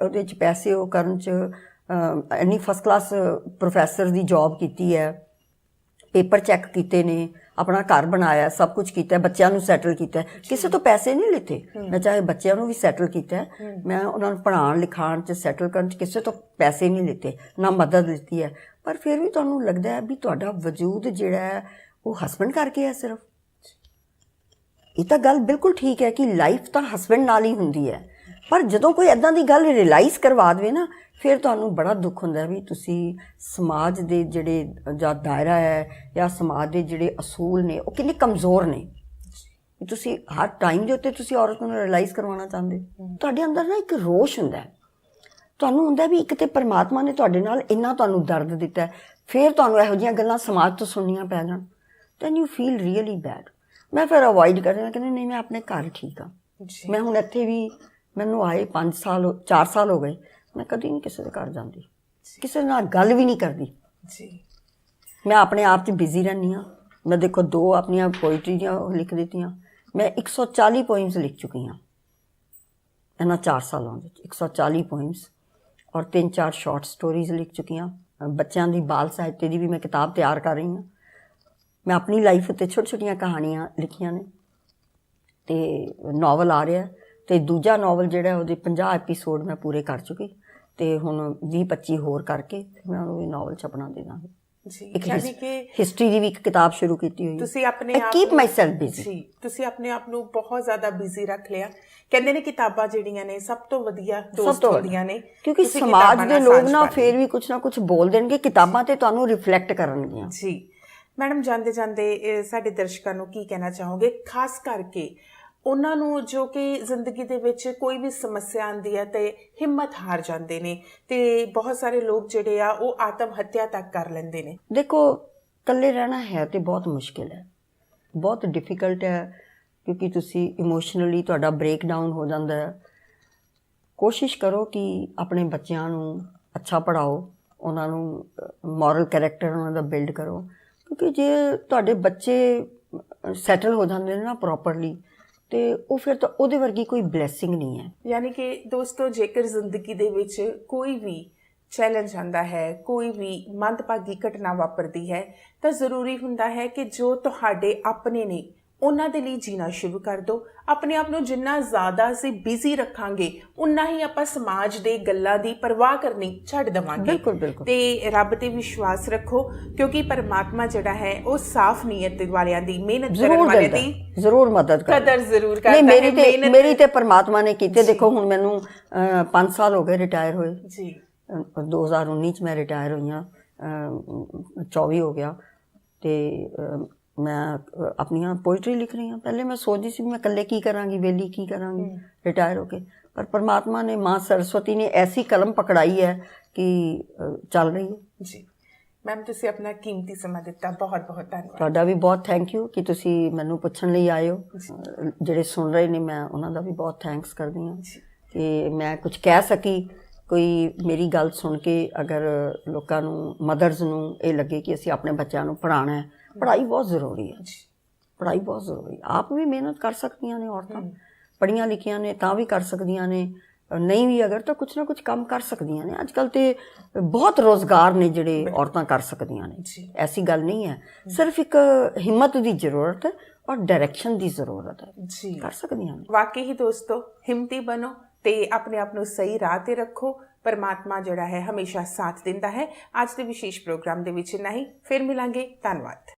ਉਹਦੇ ਚ ਪੈਸੇ ਉਹ ਕਰਨ ਚ ਅਹ, ਇੰਨੀ ਫਸਟ ਕਲਾਸ ਪ੍ਰੋਫੈਸਰ ਦੀ ਜੌਬ ਕੀਤੀ ਹੈ ਪੇਪਰ ਚੈੱਕ ਕੀਤੇ ਨੇ ਆਪਣਾ ਘਰ ਬਣਾਇਆ ਸਭ ਕੁਝ ਕੀਤਾ ਬੱਚਿਆਂ ਨੂੰ ਸੈਟਲ ਕੀਤਾ। ਕਿਸੇ ਤੋਂ ਪੈਸੇ ਨਹੀਂ ਲਿੱਤੇ। ਮੈਂ ਚਾਹੇ ਬੱਚਿਆਂ ਨੂੰ ਵੀ ਸੈਟਲ ਕੀਤਾ। ਮੈਂ ਉਹਨਾਂ ਨੂੰ ਪੜ੍ਹਾਉਣ ਲਿਖਾਉਣ ਚ ਸੈਟਲ ਕਰਨ ਚ ਕਿਸੇ ਤੋਂ ਪੈਸੇ ਨਹੀਂ ਲਿੱਤੇ ਨਾ ਮਦਦ ਲਿੱਤੀ ਹੈ। ਪਰ ਫਿਰ ਵੀ ਤੁਹਾਨੂੰ ਲੱਗਦਾ ਹੈ ਵੀ ਤੁਹਾਡਾ ਵਜੂਦ ਜਿਹੜਾ ਹੈ ਉਹ ਹਸਬੰਡ ਕਰਕੇ ਹੈ ਸਿਰਫ? ਇਹ ਤਾਂ ਗੱਲ ਬਿਲਕੁਲ ਠੀਕ ਹੈ ਕਿ ਲਾਈਫ ਤਾਂ ਹਸਬੰਡ ਨਾਲ ਹੀ ਹੁੰਦੀ ਹੈ। ਪਰ ਜਦੋਂ ਕੋਈ ਐਦਾਂ ਦੀ ਗੱਲ ਰਿਅਲਾਈਜ਼ ਕਰਵਾ ਦੇਵੇ ਨਾ ਫਿਰ ਤੁਹਾਨੂੰ ਬੜਾ ਦੁੱਖ ਹੁੰਦਾ ਵੀ ਤੁਸੀਂ ਸਮਾਜ ਦੇ ਜਿਹੜੇ ਜਾਂ ਦਾਇਰਾ ਹੈ ਜਾਂ ਸਮਾਜ ਦੇ ਜਿਹੜੇ ਅਸੂਲ ਨੇ ਉਹ ਕਿੰਨੇ ਕਮਜ਼ੋਰ ਨੇ। ਤੁਸੀਂ ਹਰ ਟਾਈਮ ਦੇ ਉੱਤੇ ਤੁਸੀਂ ਔਰਤ ਨੂੰ ਰਿਅਲਾਈਜ਼ ਕਰਵਾਉਣਾ ਚਾਹੁੰਦੇ। ਤੁਹਾਡੇ ਅੰਦਰ ਨਾ ਇੱਕ ਰੋਸ਼ ਹੁੰਦਾ ਹੈ। ਤੁਹਾਨੂੰ ਹੁੰਦਾ ਵੀ ਇੱਕ ਤੇ ਪਰਮਾਤਮਾ ਨੇ ਤੁਹਾਡੇ ਨਾਲ ਇੰਨਾ ਤੁਹਾਨੂੰ ਦਰਦ ਦਿੱਤਾ ਫਿਰ ਤੁਹਾਨੂੰ ਇਹੋ ਜਿਹੀਆਂ ਗੱਲਾਂ ਸਮਾਜ ਤੋਂ ਸੁਣਨੀਆਂ ਪੈ ਜਾਣ। Then you feel really bad ਮੈਂ ਫਿਰ ਅਵੋਇਡ ਕਰ ਰਿਹਾ ਕਹਿੰਦੀ ਨਹੀਂ ਮੈਂ ਆਪਣੇ ਘਰ ਠੀਕ ਜੀ। ਮੈਂ ਹੁਣ ਇੱਥੇ ਵੀ ਮੈਨੂੰ ਆਏ 5 ਸਾਲ 4 ਸਾਲ ਹੋ ਗਏ। ਮੈਂ ਕਦੀ ਨਹੀਂ ਕਿਸੇ ਦੇ ਘਰ ਜਾਂਦੀ। ਕਿਸੇ ਨਾਲ ਗੱਲ ਵੀ ਨਹੀਂ ਕਰਦੀ। ਜੀ। ਮੈਂ ਆਪਣੇ ਆਪ 'ਚ ਬਿਜ਼ੀ ਰਹਿੰਦੀ ਹਾਂ। ਮੈਂ ਦੇਖੋ ਦੋ ਆਪਣੀਆਂ ਪੋਇਟਰੀ ਦੀਆਂ ਲਿਖ ਦਿੱਤੀਆਂ। ਮੈਂ 140 ਪੋਇਮਸ ਲਿਖ ਚੁੱਕੀ ਹਾਂ। ਇਹਨਾਂ 4 ਸਾਲਾਂ ਵਿੱਚ 140 ਪੋਇਮਸ ਔਰ ਤਿੰਨ ਚਾਰ ਸ਼ਾਰਟ ਸਟੋਰੀਜ਼ ਲਿਖ ਚੁੱਕੀ ਅ, ਬੱਚਿਆਂ ਦੀ ਬਾਲ ਸਾਹਿਤ ਦੀ ਵੀ ਮੈਂ ਕਿਤਾਬ ਤਿਆਰ ਕਰ ਰਹੀ ਹਾਂ। ਮੈਂ ਆਪਣੀ ਲਾਈਫ ਉੱਤੇ ਛੋਟੀ ਛੋਟੀਆਂ ਕਹਾਣੀਆਂ ਲਿਖੀਆਂ ਨੇ। ਤੇ ਨਾਵਲ ਆ ਰਿਹਾ ਤੇ ਦੂਜਾ ਨਾਵਲ ਜਿਹੜਾ ਉਹਦੇ 50 ਐਪੀਸੋਡ ਮੈਂ ਪੂਰੇ ਕਰ ਚੁੱਕੀ। ਤੇ ਹੁਣ 20 25 ਹੋਰ ਕਰਕੇ ਤੇ ਮੈਂ ਉਹ ਵੀ ਨਾਵਲ ਦੇ ਦਾਂਗੀ ਜੀ ਯਾਨੀ ਕਿ ਹਿਸਟਰੀ ਦੀ ਵੀ ਇੱਕ ਕਿਤਾਬ ਸ਼ੁਰੂ ਕੀਤੀ ਹੋਈ ਤੁਸੀਂ ਆਪਣੇ ਆਪ ਨੂੰ- myself busy. ਜੀ ਤੁਸੀਂ ਆਪਣੇ ਆਪ ਨੂੰ ਬਹੁਤ ਜ਼ਿਆਦਾ ਬਿਜ਼ੀ ਰੱਖ ਲਿਆ। ਕਹਿੰਦੇ ਨੇ ਕਿਤਾਬਾਂ ਜਿਹੜੀਆਂ ਨੇ ਸਭ ਤੋਂ ਵਧੀਆ ਦੋਸਤ ਹੁੰਦੀਆਂ ਨੇ। ਕਿਉਂਕਿ ਸਮਾਜ ਦੇ ਲੋਕ ਨਾ। ਫੇਰ ਵੀ ਕੁਝ ਨਾ ਕੁਝ ਬੋਲ ਦੇਣਗੇ ਕਿਤਾਬਾਂ ਤੇ ਤੁਹਾਨੂੰ ਰਿਫਲੈਕਟ ਕਰਨਗੀਆਂ। ਜੀ। ਮੈਡਮ ਜਾਂਦੇ ਜਾਂਦੇ ਸਾਡੇ ਦਰਸ਼ਕਾਂ ਨੂੰ ਕੀ ਕਹਿਣਾ ਚਾਹੋਗੇ? ਖਾਸ ਕਰਕੇ ਉਹਨਾਂ ਨੂੰ ਜੋ ਕਿ ਜ਼ਿੰਦਗੀ ਦੇ ਵਿੱਚ ਕੋਈ ਵੀ ਸਮੱਸਿਆ ਆਉਂਦੀ ਹੈ ਤੇ ਹਿੰਮਤ ਹਾਰ ਜਾਂਦੇ ਨੇ ਤੇ ਬਹੁਤ ਸਾਰੇ ਲੋਕ ਜਿਹੜੇ ਆ ਉਹ ਆਤਮ ਹੱਤਿਆ ਤੱਕ ਕਰ ਲੈਂਦੇ ਨੇ। ਦੇਖੋ, ਇਕੱਲੇ ਰਹਿਣਾ ਹੈ ਤੇ ਬਹੁਤ ਮੁਸ਼ਕਿਲ ਹੈ। ਬਹੁਤ ਡਿਫਿਕਲਟ ਹੈ, ਕਿਉਂਕਿ ਤੁਸੀਂ ਇਮੋਸ਼ਨਲੀ ਤੁਹਾਡਾ ਬ੍ਰੇਕ ਡਾਊਨ ਹੋ ਜਾਂਦਾ ਹੈ। ਕੋਸ਼ਿਸ਼ ਕਰੋ ਕਿ ਆਪਣੇ ਬੱਚਿਆਂ ਨੂੰ ਅੱਛਾ ਪੜਾਓ ਉਹਨਾਂ ਨੂੰ ਮੋਰਲ ਕੈਰੈਕਟਰ ਉਹਨਾਂ ਦਾ ਬਿਲਡ ਕਰੋ। ਕਿਉਂਕਿ ਜੇ ਤੁਹਾਡੇ ਬੱਚੇ ਸੈਟਲ ਹੋ ਜਾਂਦੇ ਨੇ ਨਾ ਪ੍ਰੋਪਰਲੀ ਤੇ ਉਹ ਫਿਰ ਤਾਂ ਉਹਦੇ ਵਰਗੀ ਕੋਈ ਬਲੇਸਿੰਗ ਨਹੀਂ ਹੈ। ਯਾਨੀ ਕਿ ਦੋਸਤੋ, ਜੇਕਰ ਜ਼ਿੰਦਗੀ ਦੇ ਵਿੱਚ ਕੋਈ ਵੀ ਚੈਲੰਜ ਆਉਂਦਾ ਹੈ, ਕੋਈ ਵੀ ਮੰਦਭਾਗੀ ਘਟਨਾ ਵਾਪਰਦੀ ਹੈ, ਤਾਂ ਜ਼ਰੂਰੀ ਹੁੰਦਾ ਹੈ ਕਿ ਜੋ ਤੁਹਾਡੇ ਆਪਣੇ ਨੇ ਉਹਨਾਂ ਦੇ ਲਈ ਜੀਣਾ ਸ਼ੁਰੂ ਕਰ ਦਿਓ ਆਪਣੇ ਆਪ ਨੂੰ ਜਿੰਨਾ ਜ਼ਿਆਦਾ ਅਸੀਂ ਬਿਜ਼ੀ ਰੱਖਾਂਗੇ ਉਨਾ ਹੀ ਆਪਾਂ ਸਮਾਜ ਦੇ ਗੱਲਾਂ ਦੀ ਪਰਵਾਹ ਕਰਨੀ ਛੱਡ ਦੇਵਾਂਗੇ। ਬਿਲਕੁਲ, ਬਿਲਕੁਲ। ਤੇ ਰੱਬ ਤੇ ਵਿਸ਼ਵਾਸ ਰੱਖੋ ਕਿਉਂਕਿ ਪਰਮਾਤਮਾ ਜਿਹੜਾ ਹੈ ਉਹ ਸਾਫ਼ ਨੀਅਤ ਵਾਲਿਆਂ ਦੀ ਮਿਹਨਤ ਕਰਨ ਦਿੰਦਾ ਦੀ ਹੈ, ਜ਼ਰੂਰ ਮਦਦ ਕਰਦਾ ਕਦਰ ਜ਼ਰੂਰ ਕਰਦਾ ਨਹੀਂ ਮੇਰੀ ਹੈ, ਤੇ ਮੇਰੀ ਤੇ ਪਰਮਾਤਮਾ ਨੇ ਕੀਤੀ ਦੇਖੋ ਹੁਣ ਮੈਨੂੰ 5 ਸਾਲ ਹੋ ਗਏ ਰਿਟਾਇਰ ਹੋਏ। ਜੀ। ਅਹ 2019 ਚ ਮੈਂ ਰਿਟਾਇਰ ਹੋਈ ਹਾਂ ਅਹ 24 ਹੋ ਗਿਆ। ਤੇ ਮੈਂ ਆਪਣੀਆਂ ਪੋਇਟਰੀ ਲਿਖ ਰਹੀ ਹਾਂ। ਪਹਿਲੇ ਮੈਂ ਸੋਚਦੀ ਸੀ ਮੈਂ ਇਕੱਲੇ ਕੀ ਕਰਾਂਗੀ ਵੇਲੀ ਕੀ ਕਰਾਂਗੀ ਰਿਟਾਇਰ ਹੋ ਕੇ। ਪਰ ਪਰਮਾਤਮਾ ਨੇ ਮਾਂ ਸਰਸਵਤੀ ਨੇ ਐਸੀ ਕਲਮ ਪਕੜਾਈ ਹੈ ਕਿ ਚੱਲ ਰਹੀ ਹੈ। ਜੀ। ਮੈਮ ਤੁਸੀਂ ਆਪਣਾ ਕੀਮਤੀ ਸਮਾਂ ਦਿੱਤਾ। ਬਹੁਤ ਬਹੁਤ ਧੰਨਵਾਦ। ਤੁਹਾਡਾ ਵੀ ਬਹੁਤ ਥੈਂਕ ਯੂ ਕਿ ਤੁਸੀਂ ਮੈਨੂੰ ਪੁੱਛਣ ਲਈ ਆਏ ਹੋ। ਜਿਹੜੇ ਸੁਣ ਰਹੇ ਨੇ ਮੈਂ ਉਹਨਾਂ ਦਾ ਵੀ ਬਹੁਤ ਥੈਂਕਸ ਕਰਦੀ ਹਾਂ ਕਿ ਮੈਂ ਕੁਝ ਕਹਿ ਸਕੀ। ਕੋਈ ਮੇਰੀ ਗੱਲ ਸੁਣ ਕੇ ਅਗਰ ਲੋਕਾਂ ਨੂੰ ਮਦਰਸ ਨੂੰ ਇਹ ਲੱਗੇ ਕਿ ਅਸੀਂ ਆਪਣੇ ਬੱਚਿਆਂ ਨੂੰ ਪੜ੍ਹਾਉਣਾ ਹੈ ਪੜ੍ਹਾਈ ਬਹੁਤ ਜ਼ਰੂਰੀ ਹੈ ਜੀ। ਪੜ੍ਹਾਈ ਬਹੁਤ ਜ਼ਰੂਰੀ ਆਪ ਵੀ ਮਿਹਨਤ ਕਰ ਸਕਦੀਆਂ ਨੇ ਔਰਤਾਂ। ਪੜ੍ਹੀਆਂ ਲਿਖੀਆਂ ਨੇ ਤਾਂ ਵੀ ਕਰ ਸਕਦੀਆਂ ਨੇ। ਨਹੀਂ ਵੀ ਅਗਰ ਤਾਂ ਕੁਝ ਨਾ ਕੁਝ ਕੰਮ ਕਰ ਸਕਦੀਆਂ ਨੇ। ਅੱਜ ਕੱਲ ਤੇ ਬਹੁਤ ਰੋਜ਼ਗਾਰ ਨੇ ਜਿਹੜੇ ਔਰਤਾਂ ਕਰ ਸਕਦੀਆਂ ਨੇ। ਜੀ। ਐਸੀ ਗੱਲ ਨਹੀਂ ਹੈ। ਸਿਰਫ ਇੱਕ ਹਿੰਮਤ ਦੀ ਜ਼ਰੂਰਤ ਹੈ ਔਰ ਡਾਇਰੈਕਸ਼ਨ ਦੀ ਜ਼ਰੂਰਤ ਹੈ। ਜੀ। ਕਰ ਸਕਦੀਆਂ ਨੇ। ਵਾਕਈ ਹੀ ਦੋਸਤੋ ਹਿੰਮਤੀ ਬਣੋ ਤੇ ਆਪਣੇ ਆਪ ਨੂੰ ਸਹੀ ਰਾਹ ਤੇ ਰੱਖੋ। ਪਰਮਾਤਮਾ ਜਿਹੜਾ ਹੈ ਹਮੇਸ਼ਾ ਸਾਥ ਦਿੰਦਾ ਹੈ। ਅੱਜ ਦੇ ਵਿਸ਼ੇਸ਼ ਪ੍ਰੋਗਰਾਮ ਦੇ ਵਿੱਚ ਨਹੀਂ ਫਿਰ ਮਿਲਾਂਗੇ। ਧੰਨਵਾਦ।